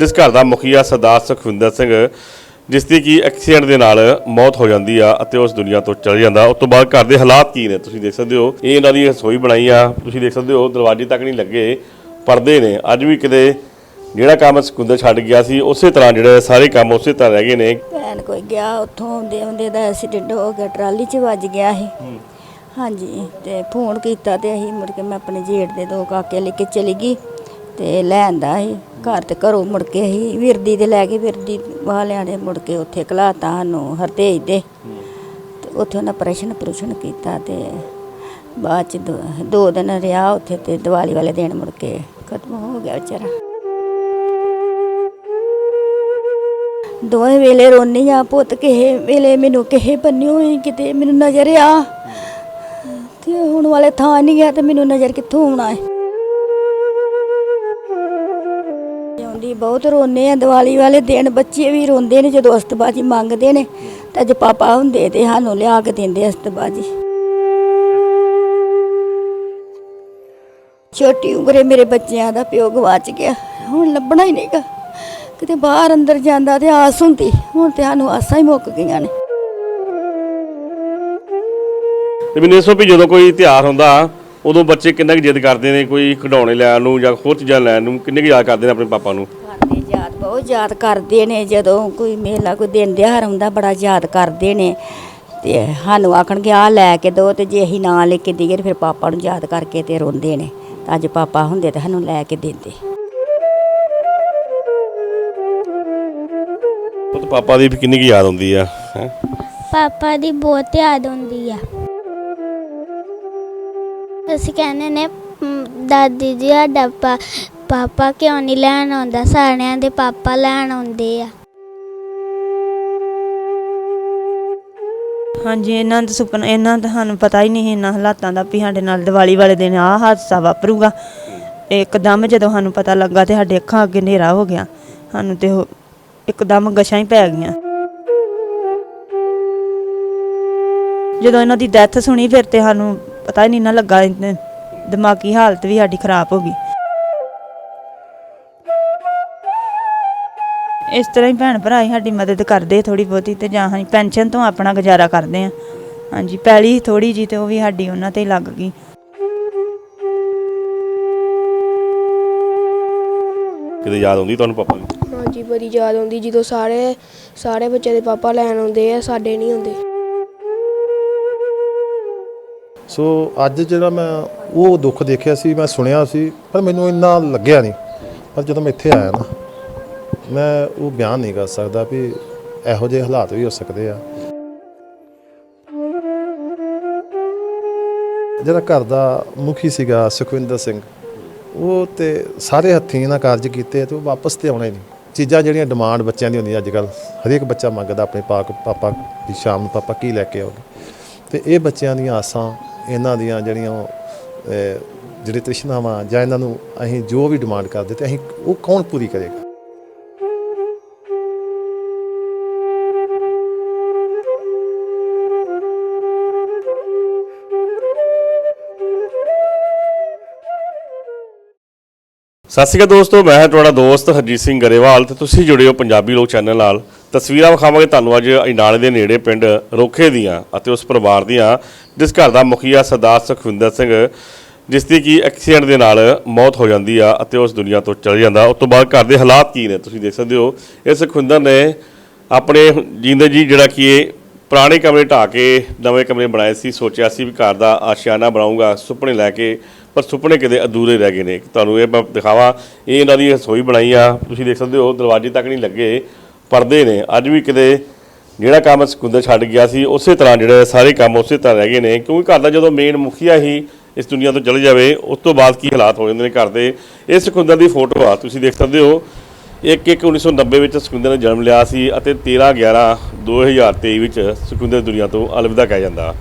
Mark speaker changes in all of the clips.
Speaker 1: ਜਿਸ ਘਰ ਦਾ ਮੁਖੀਆ ਸਰਦਾਰ ਸੁਖਵਿੰਦਰ ਸਿੰਘ ਜਿਸ ਦੀ ਕੀ ਐਕਸੀਡੈਂਟ ਦੇ ਨਾਲ ਮੌਤ ਹੋ ਜਾਂਦੀ ਆ ਅਤੇ ਉਸ ਦੁਨੀਆ ਤੋਂ ਚਲ ਜਾਂਦਾ। ਉਸ ਤੋਂ ਬਾਅਦ ਘਰ ਦੇ ਹਾਲਾਤ ਕੀ ਨੇ? ਤੁਸੀਂ ਦੇਖ ਸਕਦੇ ਹੋ ਇਹ ਇਹਨਾਂ ਦੀ ਰਸੋਈ ਬਣਾਈ ਆ। ਤੁਸੀਂ ਦੇਖ ਸਕਦੇ ਹੋ ਦਰਵਾਜ਼ੇ ਤੱਕ ਨਹੀਂ ਲੱਗੇ ਪਰਦੇ ਨੇ। ਅੱਜ ਵੀ ਕਿਤੇ ਜਿਹੜਾ ਕੰਮ ਸੁਖਵਿੰਦਰ ਛੱਡ ਗਿਆ ਸੀ ਉਸੇ ਤਰ੍ਹਾਂ ਜਿਹੜੇ ਸਾਰੇ ਕੰਮ ਉਸੇ ਤਰ੍ਹਾਂ ਰਹਿ ਗਏ ਨੇ।
Speaker 2: ਭੈਣ ਕੋਈ ਗਿਆ ਉੱਥੋਂ ਆਉਂਦੇ ਆਉਂਦੇ ਦਾ ਐਕਸੀਡੈਂਟ ਹੋ ਗਿਆ ਟਰਾਲੀ 'ਚ ਵੱਜ ਗਿਆ ਸੀ। ਹਾਂਜੀ ਤੇ ਫੋਨ ਕੀਤਾ ਤੇ ਅਸੀਂ ਮੁੜ ਕੇ ਮੈਂ ਆਪਣੇ ਜੇਠ ਦੇ ਦੋ ਕਾਕੇ ਲੈ ਕੇ ਚਲੀ ਗਈ ਤੇ ਲੈਂਦਾ ਸੀ। ਘਰ ਤੇ ਘਰੋਂ ਮੁੜ ਕੇ ਅਸੀਂ ਵਿਰਦੀ ਦੇ ਲੈ ਕੇ ਵਿਰਦੀ ਵਾਲਿਆਂ ਨੇ ਮੁੜ ਕੇ ਉੱਥੇ ਘਲਾਤਾ ਸਾਨੂੰ ਹਰਤੇਜ ਦੇ ਤੇ ਉੱਥੇ ਉਹਨਾਂ ਪ੍ਰਸ਼ਨ ਪ੍ਰਸ਼ਨ ਕੀਤਾ ਤੇ ਬਾਅਦ ਚ ਦੋ- ਦੋ ਦਿਨ ਰਿਹਾ ਉੱਥੇ ਤੇ ਦੀਵਾਲੀ ਵਾਲੇ ਦਿਨ ਮੁੜ ਕੇ ਖਤਮ ਹੋ ਗਿਆ ਵਿਚਾਰਾ। ਦੋਵੇਂ ਵੇਲੇ ਰੋਨੀ ਆ, ਪੁੱਤ ਕਿਸੇ ਵੇਲੇ ਮੈਨੂੰ ਕਿਸੇ ਬੰਨਿਓ ਹੀ ਕਿਤੇ, ਮੈਨੂੰ ਨਜ਼ਰ ਆ। ਤੇ ਹੁਣ ਵਾਲੇ ਥਾਂ ਨਹੀਂ ਗਿਆ ਤੇ ਮੈਨੂੰ ਨਜ਼ਰ ਕਿੱਥੋਂ ਆਉਣਾ ਹੈ ਆਉਂਦੀ ਬਹੁਤ ਰੋਨੇ ਆ ਦੀਵਾਲੀ ਵਾਲੇ ਦਿਨ ਬੱਚੇ ਵੀ ਰੋਂਦੇ ਨੇ, ਜਦੋਂ ਅਸਤਬਾਜੀ ਮੰਗਦੇ ਨੇ, ਤੇ ਅੱਜ ਪਾਪਾ ਹੁੰਦੇ ਤੇ ਸਾਨੂੰ ਲਿਆ ਕੇ ਦਿੰਦੇ ਅਸਤਬਾਜੀ। ਛੋਟੀ ਉਮਰੇ ਮੇਰੇ ਬੱਚਿਆਂ ਦਾ ਪਿਓ ਗਵਾਚ ਗਿਆ। ਹੁਣ ਲੱਭਣਾ ਹੀ ਨਹੀਂਗਾ। ਕਿਤੇ ਬਾਹਰ ਅੰਦਰ ਜਾਂਦਾ ਤੇ ਆਸ ਹੁੰਦੀ, ਹੁਣ ਤੇ ਸਾਨੂੰ ਆਸਾਂ ਹੀ ਮੁੱਕ ਗਈਆਂ ਨੇ।
Speaker 1: ਤੇ ਮੈਨੂੰ ਦੱਸੋ ਵੀ ਜਦੋਂ ਕੋਈ ਤਿਉਹਾਰ ਹੁੰਦਾ, ਉਦੋਂ ਬੱਚੇ ਕਿੰਨਾ ਕੁ ਜਿੱਦ ਕਰਦੇ ਨੇ, ਕੋਈ ਖਿਡੌਣੇ ਲੈਣ ਨੂੰ ਜਾਂ ਹੋਰ ਚੀਜ਼ਾਂ ਲੈਣ ਨੂੰ, ਕਿੰਨੇ ਕੁ ਯਾਦ ਕਰਦੇ ਨੇ ਆਪਣੇ ਪਾਪਾ ਨੂੰ?
Speaker 2: ਬਹੁਤ ਯਾਦ ਕਰਦੇ ਨੇ ਜਦੋਂ ਕੋਈ ਮੇਲਾ ਕੋਈ ਦਿਨ ਦਿਹਾੜ ਆਉਂਦਾ ਬੜਾ ਯਾਦ ਕਰਦੇ ਨੇ। ਤੇ ਸਾਨੂੰ ਆਖਣਗੇ ਆ ਲੈ ਕੇ ਦੋ ਤੇ ਜੇ ਅਸੀਂ ਨਾ ਲੈ ਕੇ ਦਈਏ ਤੇ ਫਿਰ ਪਾਪਾ ਨੂੰ ਯਾਦ ਕਰਕੇ ਤੇ ਰੋਂਦੇ ਨੇ। ਤਾਂ ਅੱਜ ਪਾਪਾ ਹੁੰਦੇ ਤੇ ਸਾਨੂੰ ਲੈ ਕੇ ਦਿੰਦੇ।
Speaker 1: ਪਾਪਾ ਦੀ ਵੀ ਕਿੰਨੀ ਕੁ ਯਾਦ ਆਉਂਦੀ ਆ ਹੈ?
Speaker 3: ਪਾਪਾ ਦੀ ਬਹੁਤ ਯਾਦ ਆਉਂਦੀ ਆ। ਅਸੀਂ ਕਹਿੰਦੇ ਨੇ "ਮ, ਦਾਦੀ ਜੀ ਸਾਡਾ ਪਾ ਪਾਪਾ ਕਿਉਂ ਨਹੀਂ ਲੈਣ ਆਉਂਦਾ? ਸਾਰਿਆਂ ਦੇ ਪਾਪਾ ਲੈਣ ਆਉਂਦੇ ਆ।
Speaker 4: ਹਾਂਜੀ, ਇਹਨਾਂ ਦਾ ਸੁਪਨਾ, ਇਹਨਾਂ ਦਾ ਸਾਨੂੰ ਪਤਾ ਹੀ ਨਹੀਂ ਇਹਨਾਂ ਹਾਲਾਤਾਂ ਦਾ ਵੀ ਸਾਡੇ ਨਾਲ ਦੀਵਾਲੀ ਵਾਲੇ ਦਿਨ ਆਹ ਹਾਦਸਾ ਵਾਪਰੂਗਾ। ਇੱਕਦਮ ਜਦੋਂ ਸਾਨੂੰ ਪਤਾ ਲੱਗਾ ਤੇ ਸਾਡੇ ਅੱਖਾਂ ਅੱਗੇ ਹਨੇਰਾ ਹੋ ਗਿਆ, ਸਾਨੂੰ ਤੇ ਉਹ ਇੱਕਦਮ ਗਸ਼ਾਂ ਹੀ ਪੈ ਗਈਆਂ। ਜਦੋਂ ਇਹਨਾਂ ਦੀ ਡੈਥ ਸੁਣੀ ਫਿਰ ਤੇ ਸਾਨੂੰ ਪਤਾ ਹੀ ਨਹੀਂ ਨਾ ਲੱਗਾ, ਦਿਮਾਗੀ ਹਾਲਤ ਵੀ ਸਾਡੀ ਖਰਾਬ ਹੋ ਗਈ। ਇਸ ਤਰ੍ਹਾਂ ਹੀ ਭੈਣ ਭਰਾ ਹੀ ਸਾਡੀ ਮਦਦ ਕਰਦੇ ਥੋੜੀ ਬਹੁਤੀ ਤੇ ਜਾਂ ਅਸੀਂ ਪੈਨਸ਼ਨ ਤੋਂ ਆਪਣਾ ਗੁਜ਼ਾਰਾ ਕਰਦੇ ਆ। ਹਾਂਜੀ ਪੈਲੀ ਥੋੜੀ ਜੀ ਤੇ ਉਹ ਵੀ ਸਾਡੀ ਉਹਨਾਂ ਤੇ ਹੀ ਲੱਗ ਗਈ।
Speaker 1: ਕਿਤੇ ਯਾਦ ਆਉਂਦੀ ਤੁਹਾਨੂੰ ਪਾਪਾ ਦੀ?
Speaker 5: ਹਾਂਜੀ ਬੜੀ ਯਾਦ ਆਉਂਦੀ ਜਦੋਂ ਸਾਰੇ ਸਾਰੇ ਬੱਚੇ ਦੇ ਪਾਪਾ ਲੈਣ ਆਉਂਦੇ ਆ ਸਾਡੇ ਨਹੀਂ ਆਉਂਦੇ।
Speaker 6: ਸੋ ਅੱਜ ਜਿਹੜਾ ਮੈਂ ਉਹ ਦੁੱਖ ਦੇਖਿਆ ਸੀ ਮੈਂ ਸੁਣਿਆ ਸੀ ਪਰ ਮੈਨੂੰ ਇੰਨਾ ਲੱਗਿਆ ਨਹੀਂ। ਪਰ ਜਦੋਂ ਮੈਂ ਇੱਥੇ ਆਇਆ ਨਾ ਮੈਂ ਉਹ ਬਿਆਨ ਨਹੀਂ ਕਰ ਸਕਦਾ ਵੀ ਇਹੋ ਜਿਹੇ ਹਾਲਾਤ ਵੀ ਹੋ ਸਕਦੇ ਆ। ਜਿਹੜਾ ਘਰ ਦਾ ਮੁਖੀ ਸੀਗਾ ਸੁਖਵਿੰਦਰ ਸਿੰਘ ਉਹ ਤੇ ਸਾਰੇ ਹੱਥੀਂ ਇਹਨਾਂ ਕਾਰਜ ਕੀਤੇ ਤੇ ਉਹ ਵਾਪਸ ਤੇ ਆਉਣਾ ਹੀ ਨਹੀਂ। ਚੀਜ਼ਾਂ ਜਿਹੜੀਆਂ ਡਿਮਾਂਡ ਬੱਚਿਆਂ ਦੀ ਹੁੰਦੀ ਅੱਜ ਕੱਲ ਹਰੇਕ ਬੱਚਾ ਮੰਗਦਾ ਆਪਣੇ ਪਾਕ ਪਾਪਾ ਦੀ ਸ਼ਾਮ ਨੂੰ ਪਾਪਾ ਕੀ ਲੈ ਕੇ ਆਓਗੇ ਤੇ ਇਹ ਬੱਚਿਆਂ ਦੀਆਂ ਆਸਾਂ ਇਹਨਾਂ ਦੀਆਂ ਜਿਹੜੀਆਂ ਉਹ, ਅਹ, ਜਿਹੜੇ ਤ੍ਰਿਸ਼ਨਾਵਾਂ ਜਾਂ ਇਹਨਾਂ ਨੂੰ ਅਸੀਂ ਜੋ ਵੀ ਡਿਮਾਂਡ ਕਰਦੇ ਤੇ ਅਸੀਂ ਉਹ ਕੌਣ ਪੂਰੀ ਕਰੇਗਾ
Speaker 1: ਸਤਿ ਸ਼੍ਰੀ ਅਕਾਲ ਦੋਸਤੋ, ਮੈਂ ਤੁਹਾਡਾ ਦੋਸਤ ਹਰਜੀਤ ਸਿੰਘ ਗਰੇਵਾਲ ਤੇ ਤੁਸੀਂ ਜੁੜੇ ਹੋ ਪੰਜਾਬੀ ਲੋਕ ਚੈਨਲ ਨਾਲ। ਤਸਵੀਰਾਂ ਵਿਖਾਵਾਂਗੇ ਤੁਹਾਨੂੰ ਅੱਜ ਇਨਾਲੇ ਦੇ ਨੇੜੇ ਪਿੰਡ ਰੋਖੇ ਦੀਆਂ ਅਤੇ ਉਸ ਪਰਿਵਾਰ ਦੀਆਂ, ਜਿਸ ਘਰ ਦਾ ਮੁਖੀਆ ਸਰਦਾਰ ਸੁਖਵਿੰਦਰ ਸਿੰਘ, ਜਿਸ ਦੀ ਕੀ ਐਕਸੀਡੈਂਟ ਦੇ ਨਾਲ ਮੌਤ ਹੋ ਜਾਂਦੀ ਆ ਅਤੇ ਉਸ ਦੁਨੀਆ ਤੋਂ ਚਲ ਜਾਂਦਾ। ਉਸ ਤੋਂ ਬਾਅਦ ਘਰ ਦੇ ਹਾਲਾਤ ਕੀ ਨੇ, ਤੁਸੀਂ ਦੇਖ ਸਕਦੇ ਹੋ। ਇਹ ਸੁਖਵਿੰਦਰ ਨੇ ਆਪਣੇ ਜਿੰਦੇ ਜੀ, ਜਿਹੜਾ ਕਿ ਇਹ ਪੁਰਾਣੇ ਕਮਰੇ ਢਾਹ ਕੇ ਨਵੇਂ ਕਮਰੇ ਬਣਾਏ ਸੀ, ਸੋਚਿਆ ਸੀ ਵੀ ਘਰ ਦਾ ਆਸ਼ਿਆਨਾ ਬਣਾਉਂਗਾ ਸੁਪਨੇ ਲੈ ਕੇ ਪਰ ਸੁਪਨੇ ਕਿਤੇ ਅਧੂਰੇ ਰਹਿ ਗਏ ਨੇ। ਤੁਹਾਨੂੰ ਇਹ ਮੈਂ ਦਿਖਾਵਾਂ, ਇਹ ਇਹਨਾਂ ਦੀ ਰਸੋਈ ਬਣਾਈ ਆ। ਤੁਸੀਂ ਦੇਖ ਸਕਦੇ ਹੋ, ਦਰਵਾਜ਼ੇ ਤੱਕ ਨਹੀਂ ਲੱਗੇ, ਪਰਦੇ ਨੇ। ਅੱਜ ਵੀ ਕਿਤੇ ਜਿਹੜਾ ਕੰਮ ਸੁਖਵਿੰਦਰ ਛੱਡ ਗਿਆ ਸੀ, ਉਸੇ ਤਰ੍ਹਾਂ ਜਿਹੜੇ ਸਾਰੇ ਕੰਮ ਉਸੇ ਤਰ੍ਹਾਂ ਰਹਿ ਗਏ ਨੇ। ਕਿਉਂਕਿ ਘਰ ਦਾ ਜਦੋਂ ਮੇਨ ਮੁਖੀਆ ਹੀ ਇਸ ਦੁਨੀਆ ਤੋਂ ਚਲੇ ਜਾਵੇ, ਉਸ ਤੋਂ ਬਾਅਦ ਕੀ ਹਾਲਾਤ ਹੋ ਜਾਂਦੇ ਨੇ ਘਰ ਦੇ। ਇਹ ਸੁਖਵਿੰਦਰ ਦੀ ਫੋਟੋ ਆ, ਤੁਸੀਂ ਦੇਖ ਸਕਦੇ ਹੋ। ਇੱਕ ਇੱਕ 1990 ਵਿੱਚ ਸੁਖਵਿੰਦਰ ਨੇ ਜਨਮ ਲਿਆ ਸੀ ਅਤੇ 13 11 2023 ਵਿੱਚ ਸੁਖਵਿੰਦਰ ਦੁਨੀਆ ਤੋਂ ਅਲਵਿਦਾ ਕਹਿ ਜਾਂਦਾ।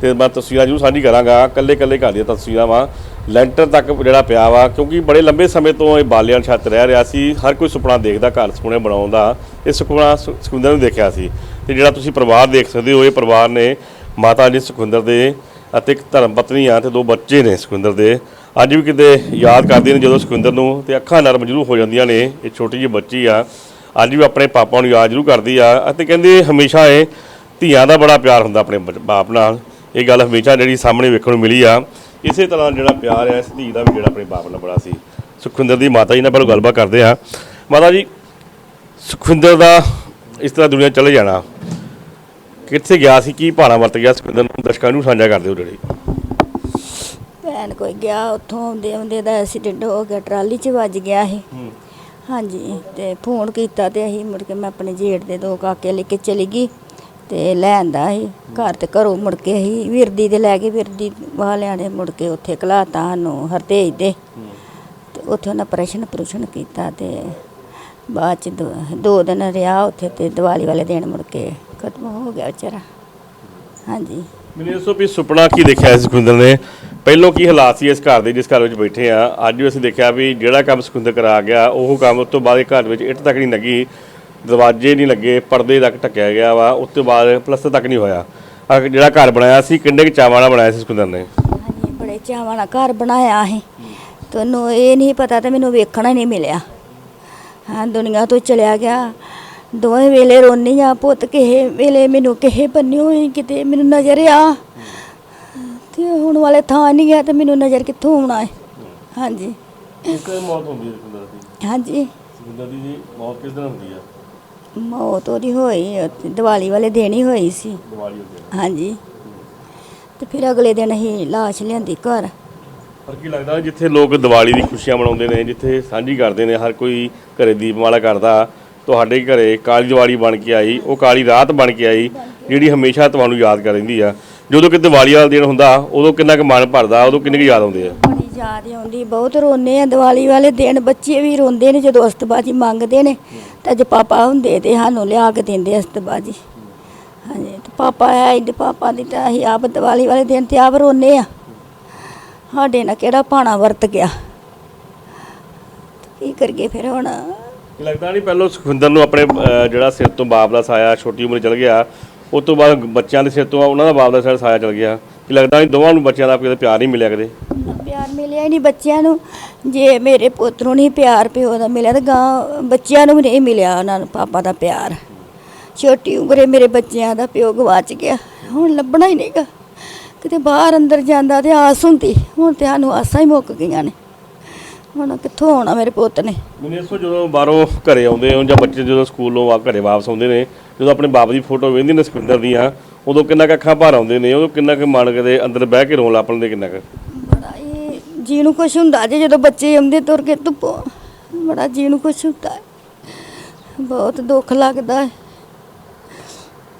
Speaker 1: ਤੇ ਮੈਂ ਤਸਵੀਰਾਂ ਜਰੂਰ ਸਾਂਝੀ ਕਰਾਂਗਾ ਕੱਲੇ ਕੱਲੇ ਘਰ ਦੀਆਂ ਤਸਵੀਰਾਂ ਵਾ। ਲੈਂਟਰ ਤੱਕ ਜਿਹੜਾ ਪਿਆ ਵਾ, ਕਿਉਂਕਿ ਬੜੇ ਲੰਬੇ ਸਮੇਂ ਤੋਂ ਇਹ ਬਾਲਿਆਂ ਛੱਤ ਰਹਿ ਰਿਹਾ ਸੀ, ਹਰ ਕੋਈ ਸੁਪਨਾ ਦੇਖਦਾ, ਘਰ ਸੁਪਨੇ ਬਣਾਉਣ ਦਾ। ਇਹ ਸੁਪਨਾ ਸੁ- ਸੁਖਵਿੰਦਰ ਨੇ ਦੇਖਿਆ ਸੀ। ਤੇ ਜਿਹੜਾ ਤੁਸੀਂ ਪਰਿਵਾਰ ਦੇਖ ਸਕਦੇ ਹੋ, ਇਹ ਪਰਿਵਾਰ ਨੇ ਮਾਤਾ ਜੀ ਸੁਖਵਿੰਦਰ ਦੇ ਅਤੇ ਇੱਕ ਧਰਮ ਪਤਨੀ ਆ ਤੇ ਦੋ ਬੱਚੇ ਨੇ ਸੁਖਵਿੰਦਰ ਦੇ। ਅੱਜ ਵੀ ਕਿਤੇ ਯਾਦ ਕਰਦੇ ਨੇ ਜਦੋਂ ਸੁਖਵਿੰਦਰ ਨੂੰ ਤੇ ਅੱਖਾਂ ਨਰਮ ਜ਼ਰੂਰ ਹੋ ਜਾਂਦੀਆਂ ਨੇ, ਇਹ ਛੋਟੀ ਜਿਹੀ ਬੱਚੀ ਆ। ਅੱਜ ਵੀ ਆਪਣੇ ਪਾਪਾ ਨੂੰ ਯਾਦ ਜ਼ਰੂਰ ਕਰਦੀ ਆ ਅਤੇ ਕਹਿੰਦੇ ਹਮੇਸ਼ਾ ਇਹ ਧੀਆਂ ਦਾ ਬੜਾ ਪਿਆਰ ਹੁੰਦਾ ਆਪਣੇ ਬੱਚ- ਬਾਪ ਨਾਲ। ਇਹ ਗੱਲ ਹਮੇਸ਼ਾ ਜਿਹੜੀ ਸਾਹਮਣੇ ਵੇਖਣ ਨੂੰ ਮਿਲੀ ਆ। ਇਸੇ ਤਰ੍ਹਾਂ ਜਿਹੜਾ ਪਿਆਰ ਹੈ ਇਸ ਧੀ ਦਾ ਵੀ ਜਿਹੜਾ ਆਪਣੇ ਬਾਪ ਨਾਲ ਬੜਾ ਸੀ। ਸੁਖਵਿੰਦਰ ਦੀ ਮਾਤਾ ਜੀ ਨਾਲ ਪਹਿਲਾਂ ਗੱਲਬਾਤ ਕਰਦੇ ਆ। ਮਾਤਾ ਜੀ ਸੁਖਵਿੰਦਰ ਦਾ ਇਸ ਤਰ੍ਹਾਂ ਦੁਨੀਆ ਚਲੇ ਜਾਣਾ। ਕਿੱਥੇ ਗਿਆ ਸੀ ਕੀ ਭਾਣਾ ਵਰਤ ਗਿਆ ਸੁਖਵਿੰਦਰ ਨੂੰ? ਦਰਸ਼ਕਾਂ ਨੂੰ ਸਾਂਝਾ ਕਰਦੇ ਹੋ ਜਿਹੜੀ।
Speaker 2: ਭੈਣ ਕੋਈ ਗਿਆ ਉੱਥੋਂ ਆਉਂਦੇ ਆਉਂਦੇ ਦਾ ਐਕਸੀਡੈਂਟ ਹੋ ਗਿਆ ਟਰਾਲੀ 'ਚ ਵੱਜ ਗਿਆ ਸੀ ਹਾਂਜੀ ਤੇ ਫੋਨ ਕੀਤਾ ਤੇ ਅਸੀਂ ਮੁੜ ਕੇ ਮੈਂ ਆਪਣੇ ਜੇਠ ਦੇ ਦੋ ਕਾਕੇ ਲੈ ਕੇ ਚਲੀ ਗਈ। ਤੇ ਲੈਂਦਾ ਸੀ। ਘਰ ਤੇ ਘਰੋਂ ਮੁੜ ਕੇ ਅਸੀਂ ਵਿਰਦੀ ਦੇ ਲੈ ਕੇ ਵਿਰਦੀ ਵਾਲਿਆਂ ਨੇ ਮੁੜ ਕੇ ਉੱਥੇ ਘਲਾਤਾ ਸਾਨੂੰ ਹਰਤੇਜ ਦੇ। ਤੇ ਉੱਥੇ ਉਹਨਾਂ ਪ੍ਰਸ਼ਨ ਪ੍ਰਸ਼ਨ ਕੀਤਾ ਤੇ ਬਾਅਦ ਚ ਦੋ- ਦੋ ਦਿਨ ਰਿਹਾ ਉੱਥੇ ਤੇ ਦੀਵਾਲੀ ਵਾਲੇ ਦਿਨ ਮੁੜ ਕੇ ਖਤਮ ਹੋ ਗਿਆ ਵਿਚਾਰਾ। ਹਾਂਜੀ।
Speaker 1: ਮੈਨੂੰ ਦੱਸੋ ਵੀ ਸੁਪਨਾ ਕੀ ਦੇਖਿਆ ਸੀ ਸੁਖਵਿੰਦਰ ਨੇ? ਪਹਿਲੋਂ ਕੀ ਹਾਲਾਤ ਸੀ ਇਸ ਘਰ ਦੇ ਜਿਸ ਘਰ ਵਿੱਚ ਬੈਠੇ ਆ? ਅੱਜ ਵੀ ਅਸੀਂ ਦੇਖਿਆ ਵੀ ਜਿਹੜਾ ਕੰਮ ਸੁਖਿੰਦਰ ਕਰਾ ਗਿਆ, ਉਹ ਕੰਮ ਉਸ ਤੋਂ ਬਾਅਦ ਇਹ ਘਰ ਵਿੱਚ ਇੱਟ ਤੱਕ ਨਹੀਂ ਲੱਗੀ। ਦਰਵਾਜ਼ੇ ਨਹੀਂ ਲੱਗੇ ਪਰਦੇ ਤੱਕ ਢੱਕਿਆ ਗਿਆ ਵਾ ਉਸ ਤੋਂ ਬਾਅਦ ਪਲਸਤਰ ਤੱਕ ਨਹੀਂ ਹੋਇਆ। ਆਹ ਜਿਹੜਾ ਘਰ ਬਣਾਇਆ ਸੀ ਕਿੰਨੇ ਕੁ ਚਾਵਾਂ ਨਾਲ ਬਣਾਇਆ ਸੀ ਸੁਖਵਿੰਦਰ ਨੇ?
Speaker 2: ਹਾਂਜੀ ਬੜੇ ਚਾਵਾਂ ਨਾਲ ਘਰ ਬਣਾਇਆ ਸੀ ਤੁਹਾਨੂੰ ਇਹ ਨਹੀਂ ਪਤਾ ਤੇ ਮੈਨੂੰ ਵੇਖਣਾ ਹੀ ਨਹੀਂ ਮਿਲਿਆ। ਹਾਂ ਦੁਨੀਆ ਤੋਂ ਚਲਿਆ ਗਿਆ। ਦੋਵੇਂ ਵੇਲੇ ਰੋਨੀ ਆ ਪੁੱਤ ਕਿਸੇ ਵੇਲੇ ਮੈਨੂੰ ਕਿਸੇ ਬੰਨੇ ਹੋਈ ਕਿਤੇ ਮੈਨੂੰ ਨਜ਼ਰ ਆ। ਤੇ ਹੁਣ ਵਾਲੇ ਥਾਂ ਨਹੀਂ ਗਿਆ ਤੇ ਮੈਨੂੰ ਨਜ਼ਰ ਕਿੱਥੋਂ ਆਉਣਾ ਹੈ? ਹਾਂਜੀ।
Speaker 1: ਕਿਸ ਤਰ੍ਹਾਂ ਮੌਤ ਹੁੰਦੀ ਹੈ ਸੁਖਵਿੰਦਰ ਦੀ।
Speaker 2: ਹਾਂਜੀ।
Speaker 1: ਸੁਖਵਿੰਦਰ ਦੀ ਮੌਤ ਕਿਸ ਤਰ੍ਹਾਂ ਹੁੰਦੀ ਆ?
Speaker 2: ਮੌਤ ਉਹਦੀ ਹੋਈ ਉੱਥੇ ਦੀਵਾਲੀ ਵਾਲੇ ਦਿਨ ਹੀ ਹੋਈ ਸੀ।
Speaker 1: ਦਿਵਾਲੀ
Speaker 2: ਹਾਂਜੀ। ਤੇ ਫਿਰ ਅਗਲੇ ਦਿਨ ਅਸੀਂ ਲਾਸ਼ ਲਿਆਂਦੀ ਘਰ।
Speaker 1: ਪਰ ਕੀ ਲੱਗਦਾ ਜਿੱਥੇ ਲੋਕ ਦੀਵਾਲੀ ਦੀ ਖੁਸ਼ੀਆਂ ਮਨਾਉਂਦੇ ਨੇ ਜਿੱਥੇ ਸਾਂਝੀ ਕਰਦੇ ਨੇ ਹਰ ਕੋਈ ਘਰੇ ਦੀਪਮਾਲਾ ਕਰਦਾ ਤੁਹਾਡੇ ਘਰੇ ਕਾਲੀ ਦੀਵਾਲੀ ਬਣ ਕੇ ਆਈ ਉਹ ਕਾਲੀ ਰਾਤ ਬਣ ਕੇ ਆਈ ਜਿਹੜੀ ਹਮੇਸ਼ਾ ਤੁਹਾਨੂੰ ਯਾਦ ਕਰ ਰਹਿੰਦੀ ਆ। ਜਦੋਂ ਕਿ ਦੀਵਾਲੀ ਵਾਲਾ ਦਿਨ ਹੁੰਦਾ ਉਦੋਂ ਕਿੰਨਾ ਕੁ ਮਨ ਭਰਦਾ ਉਦੋਂ ਕਿੰਨੇ ਕੁ ਯਾਦ ਆਉਂਦੇ ਆ?
Speaker 2: ਯਾਦ ਆਉਂਦੀ ਬਹੁਤ ਰੋਨੇ ਆ। ਦੀਵਾਲੀ ਵਾਲੇ ਦਿਨ ਬੱਚੇ ਵੀ ਰੋਂਦੇ ਨੇ ਜਦੋਂ ਅਸਤਬਾਜੀ ਮੰਗਦੇ ਨੇ ਤਾਂ ਜੇ ਪਾਪਾ ਹੁੰਦੇ ਤੇ ਸਾਨੂੰ ਲਿਆ ਕੇ ਦਿੰਦੇ ਅਸਤਬਾਜੀ। ਹਾਂਜੀ ਤੇ ਪਾਪਾ ਹੈ ਇਹਦੇ ਪਾਪਾ ਦੀ ਤਾਂ ਅਸੀਂ ਆਪ ਦੀਵਾਲੀ ਵਾਲੇ ਦਿਨ ਤੇ ਆਪ ਰੋਨੇ ਆ। ਸਾਡੇ ਨਾਲ ਕਿਹੜਾ ਪਾਣਾ ਵਰਤ ਗਿਆ। ਕੀ ਕਰੀਏ ਫਿਰ ਹੁਣ?
Speaker 1: ਲੱਗਦਾ ਨਹੀਂ ਪਹਿਲਾਂ ਸੁਖਵਿੰਦਰ ਨੂੰ ਆਪਣੇ ਅਹ, ਜਿਹੜਾ ਸਿਰ ਤੋਂ ਬਾਪ ਦਾ ਸਾਇਆ ਛੋਟੀ ਉਮਰ ਚਲ ਗਿਆ ਉਸ ਤੋਂ ਬਾਅਦ ਬੱਚਿਆਂ ਦੇ ਸਿਰ ਤੋਂ ਉਹਨਾਂ ਦਾ ਬਾਪ ਦਾ ਸਿਰ ਸਾਇਆ ਚਲ ਗਿਆ। ਕੀ ਲੱਗਦਾ ਨਹੀਂ ਦੋਵਾਂ ਨੂੰ ਬੱਚਿਆਂ ਦਾ ਕਦੇ ਪਿਆਰ ਨਹੀਂ ਮਿਲਿਆ ਕਦੇ?
Speaker 2: ਪਿਆਰ ਮਿਲਿਆ ਹੀ ਨਹੀਂ ਬੱਚਿਆਂ ਨੂੰ। ਜੇ ਮੇਰੇ ਪੁੱਤ ਨੂੰ ਨਹੀਂ ਪਿਆਰ ਪਿਓ ਦਾ ਮਿਲਿਆ ਤਾਂ ਗਾਂ ਬੱਚਿਆਂ ਨੂੰ ਵੀ ਨਹੀਂ ਮਿਲਿਆ ਉਹਨਾਂ ਨੂੰ, ਪਾਪਾ ਦਾ ਪਿਆਰ। ਛੋਟੀ ਉਮਰੇ ਮੇਰੇ ਬੱਚਿਆਂ ਦਾ ਪਿਓ ਗਵਾਚ ਗਿਆ। ਹੁਣ ਲੱਭਣਾ ਹੀ ਨਹੀਂਗਾ ਕਿਤੇ ਬਾਹਰ ਅੰਦਰ ਜਾਂਦਾ ਤੇ ਆਸ ਹੁੰਦੀ। ਹੁਣ ਤੇ ਸਾਨੂੰ ਆਸਾਂ ਹੀ ਮੁੱਕ ਗਈਆਂ ਨੇ। ਹੁਣ ਕਿੱਥੋਂ ਆਉਣਾ ਮੇਰੇ ਪੁੱਤ ਨੇ?
Speaker 1: ਮੈਨੂੰ ਇਸੋ ਜਦੋਂ ਬਾਹਰੋਂ ਘਰੇ ਆਉਂਦੇ ਹੋ ਜਾਂ ਬੱਚੇ ਜਦੋਂ ਸਕੂਲੋਂ ਆ ਘਰੇ ਵਾਪਸ ਆਉਂਦੇ ਨੇ ਜਦੋਂ ਆਪਣੇ ਬਾਪ ਦੀ ਫੋਟੋ ਵੇਖਦੇ ਨੇ ਸੁਖਵਿੰਦਰ ਦੀਆਂ ਉਦੋਂ ਕਿੰਨਾ ਕੁ ਅੱਖਾਂ ਭਰ ਆਉਂਦੇ ਨੇ ਉਦੋਂ ਕਿੰਨਾ ਕੁ ਮਨ ਕਦੇ ਅੰਦਰ ਬਹਿ ਕੇ ਰੋਣ ਲੱਗ ਪੈਂਦੇ ਕਿੰਨਾ ਕੁ?
Speaker 2: ਬੜਾ ਹੀ ਜੀ ਨੂੰ ਕੁਛ ਹੁੰਦਾ ਜੇ ਜਦੋਂ ਬੱਚੇ ਆਉਂਦੇ ਤੁਰ ਕੇ ਧੁੱਪੋਂ ਬੜਾ ਜੀ ਨੂੰ ਕੁਛ ਹੁੰਦਾ। ਹੈ ਬਹੁਤ ਦੁੱਖ ਲੱਗਦਾ ਹੈ।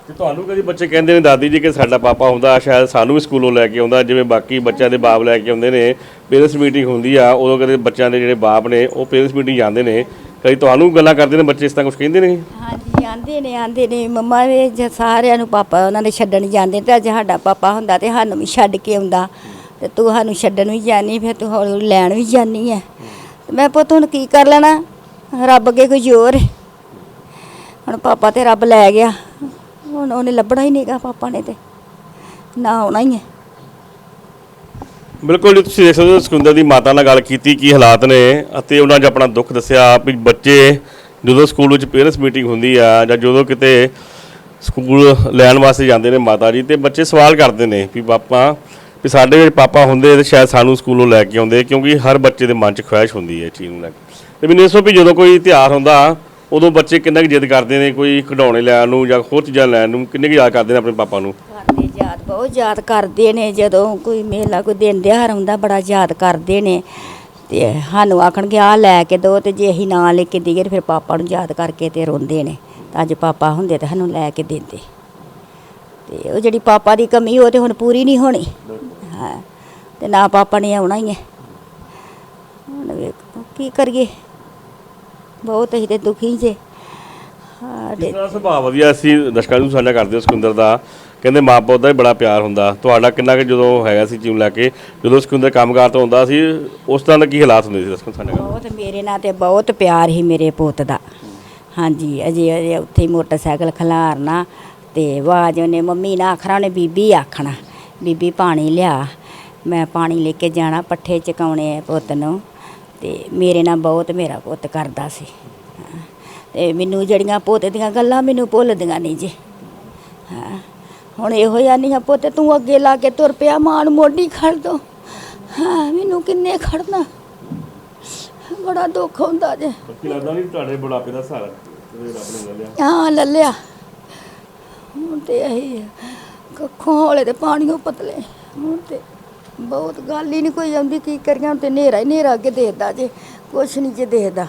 Speaker 1: ਤੇ ਤੁਹਾਨੂੰ ਕਦੀ ਬੱਚੇ ਕਹਿੰਦੇ ਨੇ, ਦਾਦੀ ਜੀ, ਕਿ ਸਾਡਾ ਪਾਪਾ ਹੁੰਦਾ ਸ਼ਾਇਦ ਸਾਨੂੰ ਵੀ ਸਕੂਲੋਂ ਲੈ ਕੇ ਆਉਂਦਾ। ਜਿਵੇਂ ਬਾਕੀ ਬੱਚਿਆਂ ਦੇ ਬਾਪ ਲੈ ਕੇ ਆਉਂਦੇ ਨੇ ਪੇਰੈਂਟਸ ਮੀਟਿੰਗ ਹੁੰਦੀ ਆ, ਉਦੋਂ ਕਦੇ ਬੱਚਿਆਂ ਦੇ ਜਿਹੜੇ ਬਾਪ ਨੇ, ਉਹ ਪੇਰੈਂਟਸ ਮੀਟਿੰਗ ਜਾਂਦੇ ਨੇ। ਕਦੀ ਤੁਹਾਨੂੰ ਗੱਲਾਂ ਕਰਦੇ ਨੇ ਬੱਚੇ ਇਸ ਤਰ੍ਹਾਂ ਕੁਝ ਕਹਿੰਦੇ ਨੇ?
Speaker 2: ਹਾਂਜੀ ਆਂਦੇ ਨੇ ਆਂਦੇ ਨੇ। ਮੰਮਾ ਵੀ ਜੇ ਸਾਰਿਆਂ ਨੂੰ ਪਾਪਾ, ਉਹਨਾਂ ਦੇ ਛੱਡਣ ਜਾਂਦੇ ਤੇ ਅੱਜ ਸਾਡਾ ਪਾਪਾ ਹੁੰਦਾ ਤੇ ਸਾਨੂੰ ਵੀ ਛੱਡ ਕੇ ਆਉਂਦਾ। ਤੇ ਤੂੰ ਸਾਨੂੰ ਛੱਡਣ ਵੀ ਜਾਨੀ, ਫਿਰ ਤੂੰ ਹੌਲੀ ਹੌਲੀ ਲੈਣ ਵੀ ਜਾਨੀ ਹੈ ਤੇ ਮੈਂ ਪੁੱਤ, ਹੁਣ ਕੀ ਕਰ ਲੈਣਾ? ਰੱਬ ਅੱਗੇ ਕੋਈ ਜ਼ੋਰ ਹੈ। ਹੁਣ ਪਾਪਾ ਤੇ ਰੱਬ ਲੈ ਗਿਆ। ਹੁਣ ਉਹਨੇ ਲੱਭਣਾ ਹੀ ਨਹੀਂਗਾ ਪਾਪਾ ਨੇ ਤੇ। ਨਾ ਆਉਣਾ ਹੀ ਹੈ।
Speaker 1: ਬਿਲਕੁਲ ਜੀ, ਤੁਸੀਂ ਦੇਖ ਸਕਦੇ ਹੋ ਸੁਖਵਿੰਦਰ ਦੀ ਮਾਤਾ ਨਾਲ ਗੱਲ ਕੀਤੀ ਕੀ ਹਾਲਾਤ ਨੇ ਅਤੇ ਉਹਨਾਂ 'ਚ ਆਪਣਾ ਦੁੱਖ ਦੱਸਿਆ ਵੀ ਬੱਚੇ ਜਦੋਂ ਸਕੂਲ ਵਿੱਚ ਪੇਰੈਂਟਸ ਮੀਟਿੰਗ ਹੁੰਦੀ ਆ ਜਾਂ ਜਦੋਂ ਕਿਤੇ ਸਕੂਲ ਲੈਣ ਵਾਸਤੇ ਜਾਂਦੇ ਨੇ ਮਾਤਾ ਜੀ ਤੇ ਬੱਚੇ ਸਵਾਲ ਕਰਦੇ ਨੇ ਵੀ ਪਾਪਾ, ਵੀ ਸਾਡੇ ਵਿੱਚ ਪਾਪਾ ਹੁੰਦੇ ਤੇ ਸ਼ਾਇਦ ਸਾਨੂੰ ਸਕੂਲੋਂ ਲੈ ਕੇ ਆਉਂਦੇ ਕਿਉਂਕਿ ਹਰ ਬੱਚੇ ਦੇ ਮਨ 'ਚ ਖੁਆਇਸ਼ ਹੁੰਦੀ ਹੈ ਇਹ ਚੀਜ਼ ਨੂੰ ਲੈ ਕੇ। ਤੇ ਮੈਨੂੰ ਇਸ ਵੀ ਜਦੋਂ ਕੋਈ ਤਿਉਹਾਰ ਹੁੰਦਾ ਉਦੋਂ ਬੱਚੇ ਕਿੰਨਾ ਕੁ ਜਿੱਦ ਕਰਦੇ ਨੇ, ਕੋਈ ਖਿਡੌਣੇ ਲੈਣ ਨੂੰ ਜਾਂ ਹੋਰ ਚੀਜ਼ਾਂ ਲੈਣ ਨੂੰ, ਕਿੰਨੇ ਕੁ ਯਾਦ ਕਰਦੇ ਨੇ ਆਪਣੇ ਪਾਪਾ ਨੂੰ?
Speaker 2: ਕਰਦੇ ਯਾਦ, ਬਹੁਤ ਯਾਦ ਕਰਦੇ ਨੇ, ਜਦੋਂ ਕੋਈ ਮੇਲਾ ਕੋਈ ਦਿਨ ਤਿਉਹਾਰ ਆਉਂਦਾ, ਬੜਾ ਯਾਦ ਕਰਦੇ ਨੇ। ਤੇ ਸਾਨੂੰ ਆਖਣਗੇ ਆ ਲੈ ਕੇ ਦੋ ਤੇ ਜੇ ਅਸੀਂ ਨਾ ਲੈ ਕੇ ਦੇਈਏ ਤੇ ਫਿਰ ਪਾਪਾ ਨੂੰ ਯਾਦ ਕਰਕੇ ਤੇ ਰੋਂਦੇ ਨੇ। ਤਾਂ ਅੱਜ ਪਾਪਾ ਹੁੰਦੇ ਤੇ ਸਾਨੂੰ ਲੈ ਕੇ ਦਿੰਦੇ। ਤੇ ਉਹ ਜਿਹੜੀ ਪਾਪਾ ਦੀ ਕਮੀ, ਉਹ ਤੇ ਹੁਣ ਪੂਰੀ ਨਹੀਂ ਹੋਣੀ। ਹਾਂ, ਤੇ ਨਾ ਪਾਪਾ ਨੇ ਆਉਣਾ ਹੀ ਹੈ। ਹੁਣ ਵੇਖੋ, ਕੀ ਕਰੀਏ? ਬਹੁਤ ਅਸੀਂ ਤੇ ਦੁਖੀ ਜੇ।
Speaker 1: ਜਿਸ ਤਰ੍ਹਾਂ ਸੁਭਾਅ ਵਧੀਆ ਸੀ? ਦਰਸ਼ਕਾਂ ਨੂੰ ਸਾਂਝਾ ਕਰਦੇ ਹੋ ਸਿਕੰਦਰ ਦਾ। ਕਹਿੰਦੇ ਮਾਂ ਪਿਓ ਦਾ ਹੀ ਬੜਾ ਪਿਆਰ ਹੁੰਦਾ। ਤੁਹਾਡਾ ਕਿੰਨਾ ਕਿ ਜਦੋਂ ਹੈਗਾ ਸੀ ਚੀਜ਼ ਲੈ ਕੇ ਜਦੋਂ ਸਿਕੰਦਰ ਕੰਮਕਾਰ ਤੋਂ ਹੁੰਦਾ ਸੀ ਉਸ ਤਰ੍ਹਾਂ ਦੇ ਕੀ ਹਾਲਾਤ ਹੁੰਦੇ ਸੀ? ਦਰਸ਼ਕਾਂ ਸਾਂਝਾ
Speaker 2: ਬਹੁਤ ਮੇਰੇ ਨਾਲ ਤੇ ਬਹੁਤ ਪਿਆਰ ਹੀ ਮੇਰੇ ਪੁੱਤ ਦਾ। ਹਾਂਜੀ ਅਜੇ ਅਜੇ ਉੱਥੇ ਹੀ ਮੋਟਰਸਾਈਕਲ ਖਲਾਰਨਾ ਤੇ ਆਵਾਜ਼ ਉਹਨੇ ਮੰਮੀ ਨਾ ਆਖਣਾ ਉਹਨੇ ਬੀਬੀ ਆਖਣਾ। ਬੀਬੀ ਪਾਣੀ ਲਿਆ। ਮੈਂ ਪਾਣੀ ਲੈ ਕੇ ਜਾਣਾ ਪੱਠੇ ਚਕਾਉਣੇ ਪੁੱਤ ਨੂੰ। ਤੇ ਮੇਰੇ ਨਾਲ ਬਹੁਤ ਮੇਰਾ ਪੁੱਤ ਕਰਦਾ ਸੀ। ਤੇ ਮੈਨੂੰ ਜਿਹੜੀਆਂ ਪੁੱਤ ਦੀਆਂ ਗੱਲਾਂ ਮੈਨੂੰ ਭੁੱਲਦੀਆਂ ਨਹੀਂ ਜੀ। ਹਾਂ ਹੁਣ ਇਹੋ ਹੀ ਆਨੀ ਆ ਪੁੱਤ ਤੂੰ ਅੱਗੇ ਲਾ ਕੇ ਤੁਰ ਪਿਆ ਮਾਂ ਨੂੰ ਮੋਢੀ ਖੜ ਦੋ। ਹਾਂ ਮੈਨੂੰ ਕਿੰਨੇ ਖੜਨਾ। ਬੜਾ ਦੁੱਖ ਹੁੰਦਾ ਜੇ।
Speaker 1: ਕੀ ਲੱਗਦਾ ਨਹੀਂ ਤੁਹਾਡੇ ਬੁਢਾਪੇ ਦਾ ਸਹਾਰਾ ਰੱਬ ਨੇ ਲੈ ਲਿਆ।
Speaker 2: ਹਾਂ ਲੱਲਿਆ ਹੁਣ ਤੇ ਇਹ ਕੱਖੋਂ ਹੌਲੇ ਤੇ ਪਾਣੀਓ ਪਤਲੇ। ਹੁਣ ਤੇ ਬਹੁਤ ਗੱਲ ਹੀ ਨਹੀਂ ਕੋਈ ਆਉਂਦੀ, ਕੀ ਕਰੀਆਂ ਤੇ ਹਨੇਰਾ ਹੀ ਹਨੇਰਾ ਅੱਗੇ ਦੇਖਦਾ ਜੇ, ਕੁਛ ਨਹੀਂ ਜੇ ਦੇਖਦਾ।